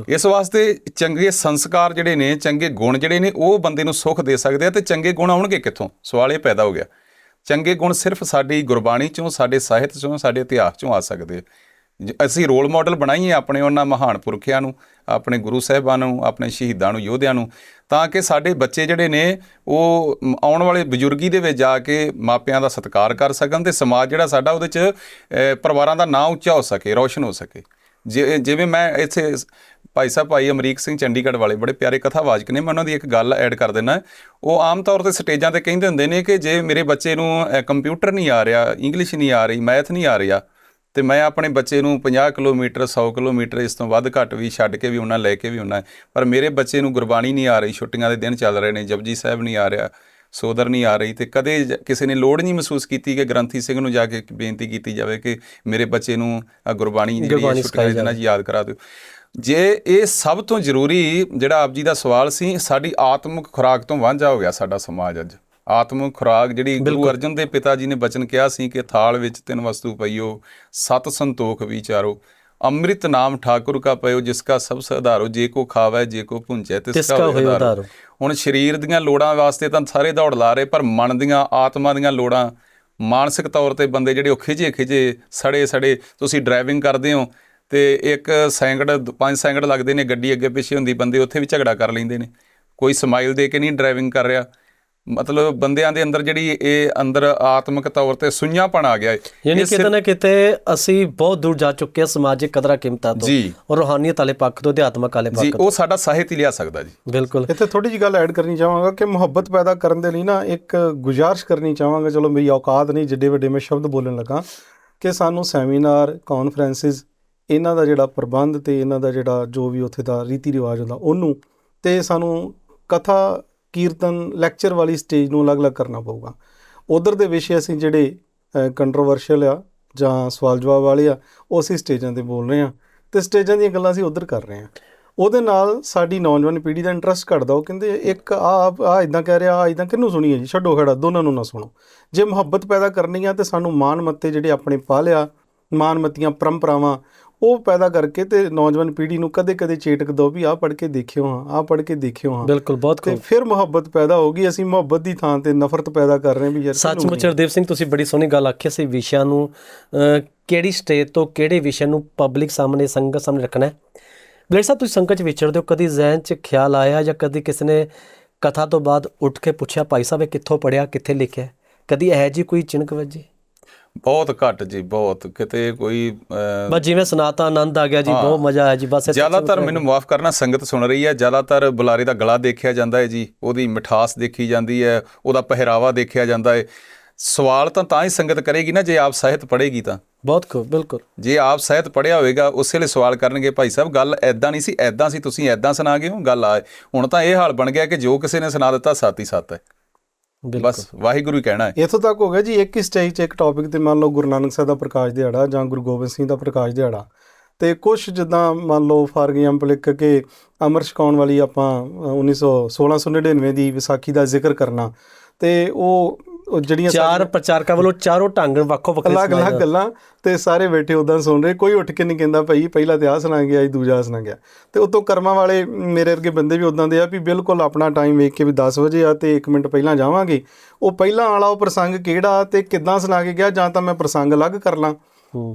ਇਸ ਵਾਸਤੇ ਚੰਗੇ ਸੰਸਕਾਰ ਜਿਹੜੇ ਨੇ ਚੰਗੇ ਗੁਣ ਜਿਹੜੇ ਨੇ ਉਹ ਬੰਦੇ ਨੂੰ ਸੁੱਖ ਦੇ ਸਕਦੇ ਆ ਤੇ ਚੰਗੇ ਗੁਣ ਆਉਣਗੇ ਕਿੱਥੋਂ? ਸਵਾਲ ਇਹ ਪੈਦਾ ਹੋ ਗਿਆ। ਚੰਗੇ ਗੁਣ ਸਿਰਫ ਸਾਡੀ ਗੁਰਬਾਣੀ ਚੋਂ ਸਾਡੇ ਸਾਹਿਤ ਚੋਂ ਸਾਡੇ ਇਤਿਹਾਸ ਚੋਂ ਆ ਸਕਦੇ ਆ। ਜ- ਅਸੀਂ ਰੋਲ ਮਾਡਲ ਬਣਾਈਏ ਆਪਣੇ ਉਹਨਾਂ ਮਹਾਨ ਪੁਰਖਿਆਂ ਨੂੰ, ਆਪਣੇ ਗੁਰੂ ਸਾਹਿਬਾਨ ਨੂੰ, ਆਪਣੇ ਸ਼ਹੀਦਾਂ ਨੂੰ, ਯੋਧਿਆਂ ਨੂੰ, ਤਾਂ ਕਿ ਸਾਡੇ ਬੱਚੇ ਜਿਹੜੇ ਨੇ, ਉਹ ਆਉਣ ਵਾਲੇ ਬਜ਼ੁਰਗੀ ਦੇ ਵਿੱਚ ਜਾ ਕੇ ਮਾਪਿਆਂ ਦਾ ਸਤਿਕਾਰ ਕਰ ਸਕਣ ਤੇ ਸਮਾਜ ਜਿਹੜਾ ਸਾਡਾ ਉਹਦੇ 'ਚ ਪਰਿਵਾਰਾਂ ਦਾ ਨਾਂ ਉੱਚਾ ਹੋ ਸਕੇ, ਰੌਸ਼ਨ ਹੋ ਸਕੇ। ਜਿ- ਜਿਵੇਂ ਮੈਂ ਇੱਥੇ ਭਾਈ ਸਾਹਿਬ, ਭਾਈ ਅਮਰੀਕ ਸਿੰਘ ਚੰਡੀਗੜ੍ਹ ਵਾਲੇ ਬੜੇ ਪਿਆਰੇ ਕਥਾਵਾਚਕ ਨੇ, ਮੈਂ ਉਹਨਾਂ ਦੀ ਇੱਕ ਗੱਲ ਐਡ ਕਰ ਦਿੰਦਾ ਉਹ ਆਮ ਤੌਰ ਤੇ ਸਟੇਜਾਂ ਤੇ ਕਹਿੰਦੇ ਹੁੰਦੇ ਨੇ ਕਿ ਜੇ ਮੇਰੇ ਬੱਚੇ ਨੂੰ ਕੰਪਿਊਟਰ ਨਹੀਂ ਆ ਰਿਹਾ, ਇੰਗਲਿਸ਼ ਨਹੀਂ ਆ ਰਹੀ, ਮੈਥ ਨਹੀਂ ਆ ਰਿਹਾ ਤੇ ਮੈਂ ਆਪਣੇ ਬੱਚੇ ਨੂੰ 50 ਕਿਲੋਮੀਟਰ 100 ਕਿਲੋਮੀਟਰ ਇਸ ਤੋਂ ਵੱਧ ਘੱਟ ਵੀ ਛੱਡ ਕੇ ਵੀ ਉਹਨਾਂ ਲੈ ਕੇ ਵੀ ਉਹਨਾਂ। ਪਰ ਮੇਰੇ ਬੱਚੇ ਨੂੰ ਗੁਰਬਾਣੀ ਨਹੀਂ ਆ ਰਹੀ ਛੁੱਟੀਆਂ ਦੇ ਦਿਨ ਚੱਲ ਰਹੇ ਨੇ ਜਪਜੀ ਸਾਹਿਬ ਨਹੀਂ ਆ ਰਿਹਾ ਸੋਦਰ ਨਹੀਂ ਆ ਰਹੀ ਤੇ ਕਦੇ ਕਿਸੇ ਨੇ ਲੋੜ ਨਹੀਂ ਮਹਿਸੂਸ ਕੀਤੀ ਕਿ ਗ੍ਰੰਥੀ ਸਿੰਘ ਨੂੰ ਜਾ ਕੇ ਬੇਨਤੀ ਕੀਤੀ ਜਾਵੇ ਕਿ ਮੇਰੇ ਬੱਚੇ ਨੂੰ ਗੁਰਬਾਣੀ ਜਿਹੜੀ ਛੁੱਟੀਆਂ ਦੇ ਦਿਨਾਂ 'ਚ ਯਾਦ ਕਰਾ ਦਿਓ। ਜੇ ਇਹ ਸਭ ਤੋਂ ਜ਼ਰੂਰੀ ਜਿਹੜਾ ਆਪ ਜੀ ਦਾ ਸਵਾਲ ਸੀ ਸਾਡੀ ਆਤਮਿਕ ਖੁਰਾਕ ਤੋਂ ਵਾਂਝਾ ਹੋ ਗਿਆ ਸਾਡਾ ਸਮਾਜ ਅੱਜ। ਆਤਮਿਕ ਖੁਰਾਕ ਜਿਹੜੀ ਗੁਰੂ ਅਰਜਨ ਦੇ ਪਿਤਾ ਜੀ ਨੇ ਬਚਨ ਕਿਹਾ ਸੀ ਕਿ ਥਾਲ ਵਿੱਚ ਤਿੰਨ ਵਸਤੂ ਪਈਓ ਸਤ ਸੰਤੋਖ ਵਿਚਾਰੋ। ਅੰਮ੍ਰਿਤ ਨਾਮ ਠਾਕੁਰ ਕਾ ਪਇਓ ਜਿਸ ਕਾ ਸਭ ਸਧਾਰੋ ਜੇ ਕੋ ਖਾਵੇ ਜੇ ਕੋ ਭੁੰਜੈ ਤਿਸ ਕਾ ਹੋਇ ਉਧਾਰੋ। ਹੁਣ ਸਰੀਰ ਦੀਆਂ ਲੋੜਾਂ ਵਾਸਤੇ ਤਾਂ ਸਾਰੇ ਦੌੜ ਲਾ ਰਹੇ ਪਰ ਮਨ ਦੀਆਂ ਆਤਮਾ ਦੀਆਂ ਲੋੜਾਂ ਮਾਨਸਿਕ ਤੌਰ ਤੇ ਬੰਦੇ ਜਿਹੜੇ ਉਹ ਖਿਜੇ ਖਿਜੇ ਸੜੇ ਸੜੇ ਤੁਸੀਂ ਡਰਾਈਵਿੰਗ ਕਰਦੇ ਹੋ ਤੇ ਇੱਕ ਸੈਂਕੜ ਪੰਜ ਸੈਂਕੜ ਲੱਗਦੇ ਨੇ ਗੱਡੀ ਅੱਗੇ ਪਿੱਛੇ ਹੁੰਦੀ ਬੰਦੇ ਉੱਥੇ ਵੀ ਝਗੜਾ ਕਰ ਲੈਂਦੇ ਨੇ। ਕੋਈ ਸਮਾਈਲ ਦੇ ਕੇ ਨਹੀਂ ਡਰਾਈਵਿੰਗ ਕਰ ਰਿਹਾ। ਮਤਲਬ ਬੰਦਿਆਂ ਦੇ ਅੰਦਰ ਜਿਹੜੀ ਇਹ ਅੰਦਰ ਆਤਮਿਕ ਤੌਰ ਤੇ ਸੁੰਝਾਪਣ ਆ ਗਿਆ ਹੈ ਯਾਨੀ ਕਿਤੇ ਨਾ ਕਿਤੇ ਅਸੀਂ ਬਹੁਤ ਦੂਰ ਜਾ ਚੁੱਕੇ ਹਾਂ ਸਮਾਜਿਕ ਕਦਰਾਂ ਕੀਮਤਾਂ ਤੋਂ ਜੀ। ਔਰ ਰੂਹਾਨੀਅਤ ਵਾਲੇ ਪੱਖ ਤੋਂ ਅਧਿਆਤਮਕ ਵਾਲੇ ਜੀ ਪੱਖ ਤੋਂ। ਉਹ ਸਾਡਾ ਸਾਹਿਤ ਹੀ ਲਿਆ ਸਕਦਾ ਜੀ। ਬਿਲਕੁਲ। ਇੱਥੇ ਥੋੜੀ ਜਿਹੀ ਗੱਲ ਐਡ ਕਰਨੀ ਚਾਹਾਂਗਾ ਕਿ ਮੁਹੱਬਤ ਪੈਦਾ ਕਰਨ ਦੇ ਲਈ ਨਾ ਇੱਕ ਗੁਜ਼ਾਰਿਸ਼ ਕਰਨੀ ਚਾਹਾਂਗਾ। ਚਲੋ ਮੇਰੀ ਔਕਾਤ ਨਹੀਂ ਜਿੱਡੇ ਵੱਡੇ ਮੈਂ ਸ਼ਬਦ ਬੋਲਣ ਲੱਗਾ ਕਿ ਸਾਨੂੰ ਸੈਮੀਨਾਰ ਕਾਨਫਰੰਸਿਸ ਇਹਨਾਂ ਦਾ ਜਿਹੜਾ ਪ੍ਰਬੰਧ ਤੇ ਇਹਨਾਂ ਦਾ ਜਿਹੜਾ ਜੋ ਵੀ ਉੱਥੇ ਦਾ ਰੀਤੀ ਰਿਵਾਜ ਹੁੰਦਾ ਉਹਨੂੰ ਤੇ ਸਾਨੂੰ ਕਥਾ ਕੀਰਤਨ ਲੈਕਚਰ ਵਾਲੀ ਸਟੇਜ ਨੂੰ ਅਲੱਗ-ਅਲੱਗ ਕਰਨਾ ਪਊਗਾ। ਉਧਰ ਦੇ ਵਿਸ਼ੇ ਅਸੀਂ ਜਿਹੜੇ ਕੰਟਰੋਵਰਸ਼ੀਅਲ ਆ ਜਾਂ ਸਵਾਲ ਜਵਾਬ ਵਾਲੇ ਆ, ਉਹ ਅਸੀਂ ਸਟੇਜਾਂ ਤੇ ਬੋਲ ਰਹੇ ਆ ਤੇ ਸਟੇਜਾਂ ਦੀਆਂ ਗੱਲਾਂ ਅਸੀਂ ਉਧਰ ਕਰ ਰਹੇ ਆ ਉਹਦੇ ਨਾਲ ਸਾਡੀ ਨੌਜਵਾਨ ਪੀੜ੍ਹੀ ਦਾ ਇੰਟਰਸਟ ਘਟਦਾ। ਉਹ ਕਹਿੰਦੇ ਇੱਕ ਆ ਆ ਇਦਾਂ ਕਹਿ ਰਿਹਾ, ਆ ਇਦਾਂ ਕਿਹਨੂੰ ਸੁਣੀਏ ਜੀ? ਛੱਡੋ ਖੜਾ, ਦੋਨਾਂ ਨੂੰ ਨਾ ਸੁਣੋ। ਜੇ ਮੁਹੱਬਤ ਪੈਦਾ ਕਰਨੀ ਆ ਤੇ ਸਾਨੂੰ ਮਾਨ ਮੱਤੇ ਜਿਹੜੇ ਆਪਣੇ ਪਾਲਿਆ ਮਾਨ ਮੱਤੀਆਂ, ਪਰੰਪਰਾਵਾਂ ਉਹ ਪੈਦਾ ਕਰਕੇ ਤੇ ਨੌਜਵਾਨ ਪੀੜ੍ਹੀ ਨੂੰ ਕਦੇ-ਕਦੇ ਚੇਟਕ ਦੋ ਵੀ ਆਹ ਪੜ੍ਹ ਕੇ ਦੇਖਿਓ ਹਾਂ ਆਹ ਪੜ੍ਹ ਕੇ ਦੇਖਿਓ ਹਾਂ। ਬਿਲਕੁਲ ਬਹੁਤ ਤੇ ਫਿਰ ਮੁਹੱਬਤ ਪੈਦਾ ਹੋਗੀ ਅਸੀਂ ਮੁਹੱਬਤ ਦੀ ਥਾਂ ਤੇ ਨਫ਼ਰਤ ਪੈਦਾ ਕਰ ਰਹੇ ਹਾਂ ਵੀ ਯਾਰ ਸੱਚਮੁੱਚ ਹਰਦੇਵ ਸਿੰਘ ਤੁਸੀਂ ਬੜੀ ਸੋਹਣੀ ਗੱਲ ਆਖੀ ਸੀ ਵਿਸ਼ਿਆਂ ਨੂੰ ਕਿਹੜੀ ਸਟੇਜ ਤੋਂ ਕਿਹੜੇ ਵਿਸ਼ੇ ਨੂੰ ਪਬਲਿਕ ਸਾਹਮਣੇ ਸੰਗਤ ਸਾਹਮਣੇ ਰੱਖਣਾ ਹੈ? ਬਲੇਡ ਸਾਹਿਬ ਤੁਸੀਂ ਸੰਗਤ ਚ ਵਿਚਰਦੇ ਹੋ ਕਦੀ ਜ਼ਿਹਨ ਚ ਖਿਆਲ ਆਇਆ ਜਾਂ ਕਦੀ ਕਿਸੇ ਨੇ ਕਥਾ ਤੋਂ ਬਾਅਦ ਉੱਠ ਕੇ ਪੁੱਛਿਆ ਭਾਈ ਸਾਹਿਬ ਇਹ ਕਿੱਥੋਂ ਪੜਿਆ ਕਿੱਥੇ ਲਿਖਿਆ ਕਦੀ ਇਹ ਜੀ ਕੋਈ ਚਿਣਕ ਵੱਜੀ? ਬਹੁਤ ਘੱਟ ਜੀ ਬਹੁਤ। ਕਿਤੇ ਕੋਈ ਬਸ ਜਿਵੇਂ ਸੁਨਾਤਾ ਆਨੰਦ ਆ ਗਿਆ ਜੀ ਬਹੁਤ ਮਜ਼ਾ ਆਇਆ ਜੀ ਬਸ ਜ਼ਿਆਦਾਤਰ ਮੈਨੂੰ ਮਾਫ ਕਰਨਾ ਸੰਗਤ ਸੁਣ ਰਹੀ ਹੈ ਜ਼ਿਆਦਾਤਰ ਬੁਲਾਰੇ ਦਾ ਗਲਾ ਦੇਖਿਆ ਜਾਂਦਾ ਹੈ ਜੀ ਉਹਦੀ ਮਿਠਾਸ ਦੇਖੀ ਜਾਂਦੀ ਹੈ ਉਹਦਾ ਪਹਿਰਾਵਾ ਦੇਖਿਆ ਜਾਂਦਾ ਹੈ। ਸਵਾਲ ਤਾਂ ਤਾਂ ਹੀ ਸੰਗਤ ਕਰੇਗੀ ਨਾ ਜੇ ਆਪ ਸਾਹਿਤ ਪੜ੍ਹੇਗੀ ਤਾਂ। ਬਹੁਤ ਖੂਬ ਬਿਲਕੁਲ। ਜੇ ਆਪ ਸਾਹਿਤ ਪੜ੍ਹਿਆ ਹੋਵੇਗਾ ਉਸੇ ਲਈ ਸਵਾਲ ਕਰਨਗੇ ਭਾਈ ਸਾਹਿਬ ਗੱਲ ਐਦਾਂ ਨਹੀਂ ਸੀ ਐਦਾਂ ਸੀ ਤੁਸੀਂ ਐਦਾਂ ਸੁਣਾ ਗਏ ਹੋ? ਗੱਲ ਆ ਹੁਣ ਤਾਂ ਇਹ ਹਾਲ ਬਣ ਗਿਆ ਕਿ ਜੋ ਕਿਸੇ ਨੇ ਸੁਣਾ ਦਿੱਤਾ ਸੱਤ ਹੀ ਸੱਤ ਹੈ। ਬਸ ਵਾਹਿਗੁਰੂ ਹੀ ਕਹਿਣਾ ਹੈ। ਇੱਥੋਂ ਤੱਕ ਹੋ ਗਿਆ ਜੀ ਇੱਕ ਹੀ ਸਟੇਜ 'ਚ ਇੱਕ ਟੌਪਿਕ ਤੇ ਮੰਨ ਲਓ ਗੁਰੂ ਨਾਨਕ ਸਾਹਿਬ ਦਾ ਪ੍ਰਕਾਸ਼ ਦਿਹਾੜਾ ਜਾਂ ਗੁਰੂ ਗੋਬਿੰਦ ਸਿੰਘ ਦਾ ਪ੍ਰਕਾਸ਼ ਦਿਹਾੜਾ ਤੇ ਕੁਝ ਜਿੱਦਾਂ ਮੰਨ ਲਓ ਫਾਰ ਐਗਜ਼ਾਮਪਲ ਇੱਕ ਕਿ ਅਮਰ ਛਕਾਉਣ ਵਾਲੀ ਆਪਾਂ ਅ, 1900 1699 ਦੀ ਵਿਸਾਖੀ ਦਾ ਜ਼ਿਕਰ ਕਰਨਾ ਤੇ ਉਹ ਉਹ ਜਿਹੜੀਆਂ ਚਾਰ ਪ੍ਰਚਾਰਕਾਂ ਵੱਲੋਂ ਚਾਰੋਂ ਢੰਗ ਵੱਖੋ ਵੱਖਰੇ ਅਲੱਗ-ਅਲੱਗ ਗੱਲਾਂ ਤੇ ਸਾਰੇ ਬੈਠੇ ਉਦਾਂ ਸੁਣ ਰਹੇ। ਕੋਈ ਉੱਠ ਕੇ ਨਹੀਂ ਕਹਿੰਦਾ ਭਾਈ ਪਹਿਲਾ ਇਤਿਹਾਸ ਸੁਣਾ ਗਿਆ ਜੀ ਦੂਜਾ ਸੁਣਾ ਗਿਆ। ਤੇ ਉਤੋਂ ਕਰਮਾਂ ਵਾਲੇ ਮੇਰੇ ਵਰਗੇ ਬੰਦੇ ਵੀ ਉਦਾਂ ਦੇ ਆ ਵੀ ਬਿਲਕੁਲ ਆਪਣਾ ਟਾਈਮ ਵੇਖ ਕੇ ਵੀ 10 ਵਜੇ ਆ ਤੇ 1 ਮਿੰਟ ਪਹਿਲਾਂ ਜਾਵਾਂਗੇ। ਉਹ ਪਹਿਲਾਂ ਵਾਲਾ ਉਹ ਪ੍ਰਸੰਗ ਕਿਹੜਾ ਤੇ ਕਿੱਦਾਂ ਸੁਣਾ ਕੇ ਗਿਆ ਜਾਂ ਤਾਂ ਮੈਂ ਪ੍ਰਸੰਗ ਅਲੱਗ ਕਰ ਲਾਂ।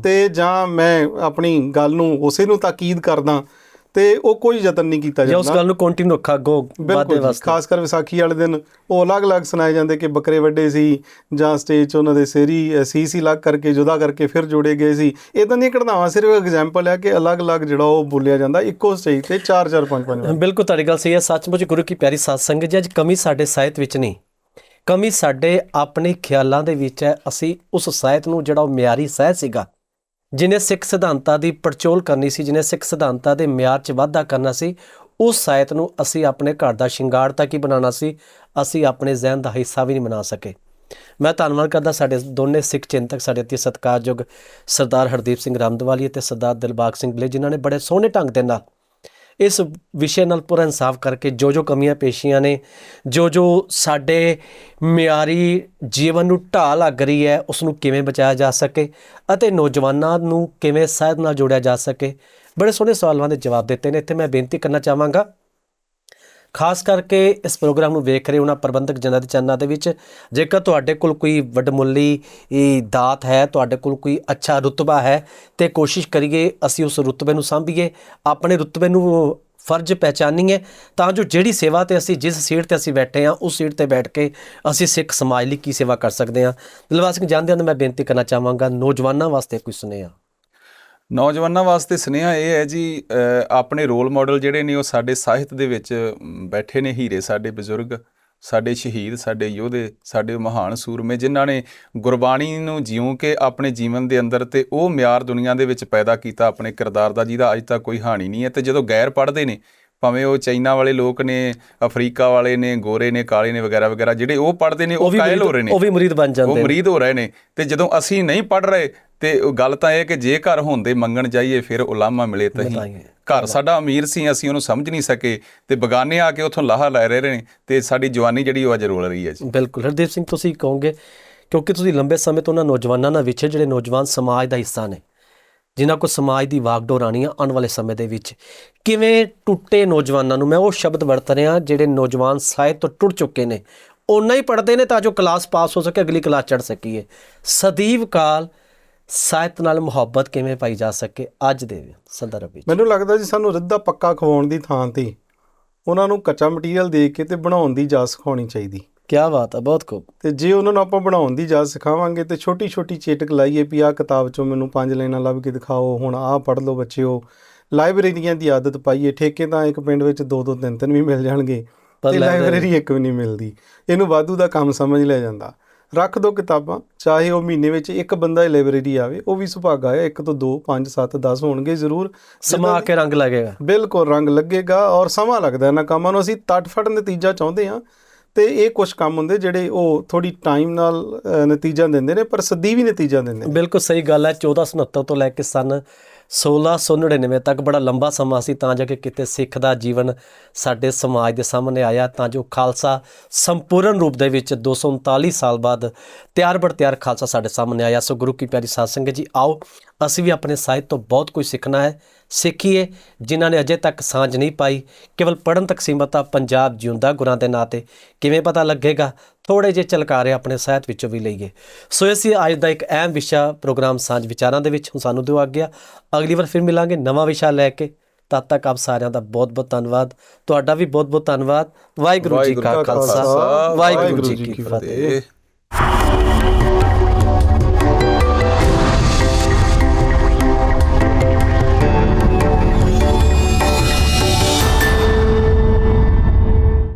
ਤੇ ਜਾਂ ਮੈਂ ਆਪਣੀ ਗੱਲ ਨੂੰ ਉਸੇ ਨੂੰ ਤਾਕੀਦ ਕਰਦਾ ਤੇ ਉਹ ਕੋਈ ਯਤਨ ਨਹੀਂ ਕੀਤਾ ਜਾਂ ਉਸ ਜਾਂਦਾ। ਗੱਲ ਨੂੰ ਕੰਟੀਨਿਊ ਰੱਖਾ ਗੋ ਵਾਦੇ ਵਾਸਤੇ। ਖਾਸ ਕਰ ਵਿਸਾਖੀ ਵਾਲੇ ਦਿਨ ਉਹ ਅਲੱਗ-ਅਲੱਗ ਸੁਣਾਏ ਜਾਂਦੇ ਕਿ ਬੱਕਰੇ ਵੱਡੇ ਸੀ ਜਾਂ ਸਟੇਜ 'ਚ ਉਹਨਾਂ ਦੇ ਸੇਰੀ ਸੀ ਸੀ ਲੱਗ ਕਰਕੇ ਜੁਦਾ ਕਰਕੇ ਫਿਰ ਜੋੜੇ ਗਏ ਸੀ। ਇਦਾਂ ਦੀਆਂ ਘਟਨਾਵਾਂ ਸਿਰਫ ਐਗਜ਼ਾਮਪਲ ਹੈ ਕਿ ਅਲੱਗ-ਅਲੱਗ ਜਿਹੜਾ ਉਹ ਬੋਲਿਆ ਜਾਂਦਾ ਇੱਕੋ ਸਟੇਜ ਤੇ 4-4 5-5 ਬਿਲਕੁਲ ਤੁਹਾਡੀ ਗੱਲ ਸਹੀ ਹੈ। ਸੱਚਮੁੱਚ ਗੁਰੂ ਕੀ ਪਿਆਰੀ ਸਾਧ ਸੰਗਤ ਜੀ। ਅੱਜ ਕਮੀ ਸਾਡੇ ਸਾਹਿਤ ਵਿੱਚ ਨਹੀਂ। ਕਮੀ ਸਾਡੇ ਆਪਣੇ ਖਿਆਲਾਂ ਦੇ ਵਿੱਚ ਹੈ। ਅਸੀਂ ਉਸ ਸਾਹਿਤ ਨੂੰ ਜਿਹੜਾ ਉਹ ਮਿਆਰੀ ਸਾਹਿਤ ਸੀਗਾ ਜਿਹਨੇ ਸਿੱਖ ਸਿਧਾਂਤਾਂ ਦੀ ਪੜਚੋਲ ਕਰਨੀ ਸੀ ਜਿਹਨੇ ਸਿੱਖ ਸਿਧਾਂਤਾਂ ਦੇ ਮਿਆਰ 'ਚ ਵਾਧਾ ਕਰਨਾ ਸੀ, ਉਸ ਸਾਹਿਤ ਨੂੰ ਅਸੀਂ ਆਪਣੇ ਘਰ ਦਾ ਸ਼ਿੰਗਾਰ ਤੱਕ ਹੀ ਬਣਾਉਣਾ ਸੀ? ਅਸੀਂ ਆਪਣੇ ਜ਼ਿਹਨ ਦਾ ਹਿੱਸਾ ਵੀ ਨਹੀਂ ਬਣਾ ਸਕੇ। ਮੈਂ ਧੰਨਵਾਦ ਕਰਦਾ ਸਾਡੇ ਦੋਨੇ ਸਿੱਖ ਚਿੰਤਕ, ਸਾਡੇ ਅਤੀ ਸਤਿਕਾਰਯੋਗ ਸਰਦਾਰ ਹਰਦੀਪ ਸਿੰਘ ਰਾਮਦਵਾਲੀ ਅਤੇ ਸਰਦਾਰ ਦਿਲਬਾਗ ਸਿੰਘ ਬਲੇ ਜਿਨ੍ਹਾਂ ਨੇ ਬੜੇ ਸੋਹਣੇ ਢੰਗ ਦੇ ਨਾਲ ਇਸ ਵਿਸ਼ੇ ਨਾਲ ਪੂਰਾ ਇਨਸਾਫ ਕਰਕੇ ਜੋ ਜੋ ਕਮੀਆਂ ਪੇਸ਼ੀਆਂ ਨੇ ਜੋ ਜੋ ਸਾਡੇ ਮਿਆਰੀ ਜੀਵਨ ਨੂੰ ਢਾਹ ਲੱਗ ਰਹੀ ਹੈ ਉਸ ਨੂੰ ਕਿਵੇਂ ਬਚਾਇਆ ਜਾ ਸਕੇ ਅਤੇ ਨੌਜਵਾਨਾਂ ਨੂੰ ਕਿਵੇਂ ਸਾਹਿਤ ਨਾਲ ਜੋੜਿਆ ਜਾ ਸਕੇ? ਬੜੇ ਸੋਹਣੇ ਸਵਾਲਾਂ ਦੇ ਜਵਾਬ ਦਿੱਤੇ ਨੇ। ਇੱਥੇ ਮੈਂ ਬੇਨਤੀ ਕਰਨਾ ਚਾਹਾਂਗਾ ਖਾਸ ਕਰਕੇ ਇਸ ਪ੍ਰੋਗਰਾਮ ਨੂੰ ਵੇਖ ਰਹੇ ਉਹਨਾਂ ਪ੍ਰਬੰਧਕ ਜਨਾਂ ਦੇ ਚੈਨਲਾਂ ਦੇ ਵਿੱਚ, ਜੇਕਰ ਤੁਹਾਡੇ ਕੋਲ ਕੋਈ ਵੱਡਮੁੱਲੀ ਦਾਤ ਹੈ, ਤੁਹਾਡੇ ਕੋਲ ਕੋਈ ਅੱਛਾ ਰੁਤਬਾ ਹੈ, ਤੇ ਕੋਸ਼ਿਸ਼ ਕਰੀਏ ਅਸੀਂ ਉਸ ਰੁਤਬੇ ਨੂੰ ਸਾਂਭੀਏ, ਆਪਣੇ ਰੁਤਬੇ ਨੂੰ ਫਰਜ਼ ਪਹਿਚਾਨੀਏ, ਤਾਂ ਜੋ ਜਿਹੜੀ ਸੇਵਾ ਤੇ ਅਸੀਂ ਜਿਸ ਸੀਟ ਤੇ ਅਸੀਂ ਬੈਠੇ ਹਾਂ, ਉਸ ਸੀਟ ਤੇ ਬੈਠ ਕੇ ਅਸੀਂ ਸਿੱਖ ਸਮਾਜ ਲਈ ਕੀ ਸੇਵਾ ਕਰ ਸਕਦੇ ਹਾਂ। ਦਿਲਬਾਗ ਸਿੰਘ ਜਾਣਦੇ ਹਾਂ ਮੈਂ ਬੇਨਤੀ ਕਰਨਾ ਚਾਹਾਂਗਾ, ਨੌਜਵਾਨਾਂ ਵਾਸਤੇ ਕੋਈ ਸੁਨੇਹਾ। ਨੌਜਵਾਨਾਂ ਵਾਸਤੇ ਸੁਨੇਹਾ ਇਹ ਹੈ ਜੀ ਆਪਣੇ ਰੋਲ ਮਾਡਲ ਜਿਹੜੇ ਨੇ ਉਹ ਸਾਡੇ ਸਾਹਿਤ ਦੇ ਵਿੱਚ ਬੈਠੇ ਨੇ ਹੀਰੇ, ਸਾਡੇ ਬਜ਼ੁਰਗ, ਸਾਡੇ ਸ਼ਹੀਦ, ਸਾਡੇ ਯੋਧੇ, ਸਾਡੇ ਮਹਾਨ ਸੂਰਮੇ, ਜਿਨ੍ਹਾਂ ਨੇ ਗੁਰਬਾਣੀ ਨੂੰ ਜਿਉਂ ਕੇ ਆਪਣੇ ਜੀਵਨ ਦੇ ਅੰਦਰ ਤੇ ਉਹ ਮਿਆਰ ਦੁਨੀਆ ਦੇ ਵਿੱਚ ਪੈਦਾ ਕੀਤਾ ਆਪਣੇ ਕਿਰਦਾਰ ਦਾ, ਜਿਹਦਾ ਅੱਜ ਤੱਕ ਕੋਈ ਹਾਨੀ ਨਹੀਂ ਹੈ ਤੇ ਜਦੋਂ ਗੈਰ ਪੜ੍ਹਦੇ ਨੇ ਭਾਵੇਂ ਉਹ ਚਾਈਨਾ ਵਾਲੇ ਲੋਕ ਨੇ ਅਫਰੀਕਾ ਵਾਲੇ ਨੇ ਗੋਰੇ ਨੇ ਕਾਲੇ ਨੇ ਵਗੈਰਾ ਵਗੈਰਾ ਜਿਹੜੇ ਉਹ ਪੜ੍ਹਦੇ ਨੇ ਉਹ ਕਾਇਲ ਹੋ ਰਹੇ ਨੇ। ਉਹ ਵੀ ਮੁਰੀਦ ਬਣ ਉਹ ਜਾਂਦੇ ਨੇ। ਮਰੀਦ ਹੋ ਰਹੇ ਨੇ। ਤੇ ਜਦੋਂ ਅਸੀਂ ਨਹੀਂ ਪੜ ਰਹੇ ਤੇ ਉਹ ਗੱਲ ਤਾਂ ਇਹ ਕਿ ਜੇ ਘਰ ਹੁੰਦੇ ਮੰਗਣ ਜਾਈਏ ਫਿਰ ਉਲਾਮਾ ਮਿਲੇ ਤਹੀਂ। ਘਰ ਸਾਡਾ ਅਮੀਰ ਸੀ ਅਸੀਂ ਉਹਨੂੰ ਸਮਝ ਨਹੀਂ ਸਕੇ। ਤੇ ਬਗਾਨੇ ਆ ਕੇ ਉੱਥੋਂ ਲਾਹਾ ਲੈ ਰਹੇ ਨੇ ਤੇ ਸਾਡੀ ਜਵਾਨੀ ਜਿਹੜੀ ਉਹ ਅੱਜ ਰੋਲ ਰਹੀ ਹੈ ਜੀ। ਬਿਲਕੁਲ। ਹਰਦੀਪ ਸਿੰਘ ਤੁਸੀਂ ਕਹੋਗੇ ਕਿਉਂਕਿ ਤੁਸੀਂ ਲੰਬੇ ਸਮੇਂ ਤੋਂ ਉਹਨਾਂ ਨੌਜਵਾਨਾਂ ਨਾਲ ਵਿਛੇ ਜਿਹੜੇ ਨੌਜਵਾਨ ਸਮਾਜ ਦਾ ਹਿੱਸਾ ਨੇ। ਜਿਨ੍ਹਾਂ ਕੋ ਸਮਾਜ ਦੀ ਵਾਗਡੋਰ ਆਉਣੀ ਆ ਆਉਣ ਵਾਲੇ ਸਮੇਂ ਦੇ ਵਿੱਚ। ਕਿਵੇਂ ਟੁੱਟੇ ਨੌਜਵਾਨਾਂ ਨੂੰ, ਮੈਂ ਉਹ ਸ਼ਬਦ ਵਰਤ ਰਿਹਾ ਜਿਹੜੇ ਨੌਜਵਾਨ ਸਾਹਿਤ ਤੋਂ ਟੁੱਟ ਚੁੱਕੇ ਨੇ। ਉਹਨਾਂ ਹੀ ਪੜ੍ਹਦੇ ਨੇ ਤਾਂ ਜੋ ਕਲਾਸ ਪਾਸ ਹੋ ਸਕੇ, ਅਗਲੀ ਕਲਾਸ ਚੜ੍ਹ ਸਕੀਏ। ਸਦੀਵ ਕਾਲ, ਸਾਹਿਤ ਨਾਲ ਮੁਹੱਬਤ ਕਿਵੇਂ ਪਾਈ ਜਾ ਸਕੇ, ਅੱਜ ਦੇ ਸੰਦਰਭ ਵਿੱਚ। ਮੈਨੂੰ ਲੱਗਦਾ ਜੀ ਸਾਨੂੰ ਰੱਦਾ ਪੱਕਾ ਖਵਾਉਣ ਦੀ ਥਾਂ ਤੇ ਉਹਨਾਂ ਨੂੰ ਕੱਚਾ ਮਟੀਰੀਅਲ ਦੇ ਕੇ ਤੇ ਬਣਾਉਣ ਦੀ ਜਾਚ ਸਿਖਾਉਣੀ ਚਾਹੀਦੀ। ਕੀ ਬਾਤ ਹੈ ਬਹੁਤ ਖੂਬ। ਤੇ ਜੇ ਉਹਨਾਂ ਨੂੰ ਆਪਾਂ ਬਣਾਉਣ ਦੀ ਜਾਚ ਸਿਖਾਵਾਂਗੇ ਤੇ ਛੋਟੀ ਛੋਟੀ ਚੇਟਕ ਲਾਈਏ ਵੀ ਆਹ ਕਿਤਾਬ ਚੋਂ ਮੈਨੂੰ ਪੰਜ ਲਾਈਨਾਂ ਲੱਭ ਕੇ ਦਿਖਾਓ ਹੁਣ ਆਹ ਪੜ੍ਹ ਲਓ ਬੱਚਿਓ। ਲਾਇਬ੍ਰੇਰੀਆਂ ਦੀ ਆਦਤ ਪਾਈਏ ਠੇਕੇ ਤਾਂ ਇੱਕ ਪਿੰਡ ਵਿੱਚ ਦੋ ਦੋ ਤਿੰਨ ਤਿੰਨ ਵੀ ਮਿਲ ਜਾਣਗੇ ਤੇ ਲਾਇਬ੍ਰੇਰੀ ਇੱਕ ਵੀ ਨਹੀਂ ਮਿਲਦੀ। ਇਹਨੂੰ ਵਾਧੂ ਦਾ ਕੰਮ ਸਮਝ ਲਿਆ ਜਾਂਦਾ। ਰੱਖ ਦੋ ਕਿਤਾਬਾਂ ਚਾਹੇ ਉਹ ਮਹੀਨੇ ਵਿੱਚ ਇੱਕ ਬੰਦਾ ਹੀ ਲਾਇਬ੍ਰੇਰੀ ਆਵੇ ਉਹ ਵੀ ਸੁਭਾਗਾ ਹੈ ਇੱਕ ਤੋਂ 2 5 7 10 ਹੋਣਗੇ ਜ਼ਰੂਰ। ਸਮਾ ਕੇ ਰੰਗ ਲੱਗੇਗਾ। ਬਿਲਕੁਲ ਰੰਗ ਲੱਗੇਗਾ ਔਰ ਸਮਾਂ ਲੱਗਦਾ ਇਹਨਾਂ ਕੰਮਾਂ ਨੂੰ। ਅਸੀਂ ਤਟਫੜ ਨਤੀਜਾ ਚਾਹੁੰਦੇ ਹਾਂ ਤੇ ਇਹ ਕੁਝ ਕੰਮ ਹੁੰਦੇ ਜਿਹੜੇ ਉਹ ਥੋੜੀ ਟਾਈਮ ਨਾਲ ਨਤੀਜਾ ਦਿੰਦੇ ਨੇ, ਪਰ ਸਦੀ ਵੀ ਨਤੀਜਾ ਦਿੰਦੇ ਨੇ। ਬਿਲਕੁਲ ਸਹੀ ਗੱਲ ਹੈ 1469 ਤੋਂ ਲੈ ਕੇ ਸਨ 1699 ਤੱਕ ਬੜਾ ਲੰਬਾ ਸਮਾਂ ਸੀ, ਤਾਂ ਜਾ ਕੇ ਕਿਤੇ ਸਿੱਖ ਦਾ ਜੀਵਨ ਸਾਡੇ ਸਮਾਜ ਦੇ ਸਾਹਮਣੇ ਆਇਆ, ਤਾਂ ਜੋ ਖਾਲਸਾ ਸੰਪੂਰਨ ਰੂਪ ਦੇ ਵਿੱਚ 239 ਸਾਲ ਬਾਅਦ ਤਿਆਰ ਬੜ ਤਿਆਰ ਖਾਲਸਾ ਸਾਡੇ ਸਾਹਮਣੇ ਆਇਆ। ਸੋ ਗੁਰੂ ਕੀ ਪਿਆਰੀ ਸਾਧ ਸੰਗਤ ਜੀ, ਆਓ ਅਸੀਂ ਵੀ ਆਪਣੇ ਸਾਹਿਤ ਤੋਂ ਬਹੁਤ ਕੁਝ ਸਿੱਖਣਾ ਹੈ। ਸਿੱਖੀਏ ਜਿਨ੍ਹਾਂ ਨੇ ਅਜੇ ਤੱਕ ਸਾਂਝ ਨਹੀਂ ਪਾਈ। ਕੇਵਲ ਪੜਨ ਤੱਕ ਸੀਮਤ ਆ ਪੰਜਾਬ ਜਿਉਂਦਾ ਗੁਰਾਂ ਦੇ ਨਾਂ ਤੇ। ਕਿਵੇਂ ਪਤਾ ਲੱਗੇਗਾ? ਥੋੜੇ ਜਿਹੇ ਚਲਕਾਰੇ ਆਪਣੇ ਸਾਹਿਤ ਵਿੱਚੋਂ ਵੀ ਲਈਏ। ਸੋ ਅਸੀਂ ਅੱਜ ਦਾ ਇੱਕ ਅਹਿਮ ਵਿਸ਼ਾ ਪ੍ਰੋਗਰਾਮ ਸਾਂਝ ਵਿਚਾਰਾਂ ਦੇ ਵਿੱਚ ਹੁਣ ਸਾਨੂੰ ਦਿਓ ਆਗਿਆ ਅਗਲੀ ਵਾਰ ਫਿਰ ਮਿਲਾਂਗੇ ਨਵਾਂ ਵਿਸ਼ਾ ਲੈ ਕੇ। ਤਦ ਤੱਕ ਆਪ ਸਾਰਿਆਂ ਦਾ ਬਹੁਤ ਬਹੁਤ ਧੰਨਵਾਦ। ਤੁਹਾਡਾ ਵੀ ਬਹੁਤ ਬਹੁਤ ਧੰਨਵਾਦ। ਵਾਹਿਗੁਰੂ ਜੀ ਕਾ ਖਾਲਸਾ। ਵਾਹਿਗੁਰੂ ਜੀ ਕੀ ਫਤਿਹ।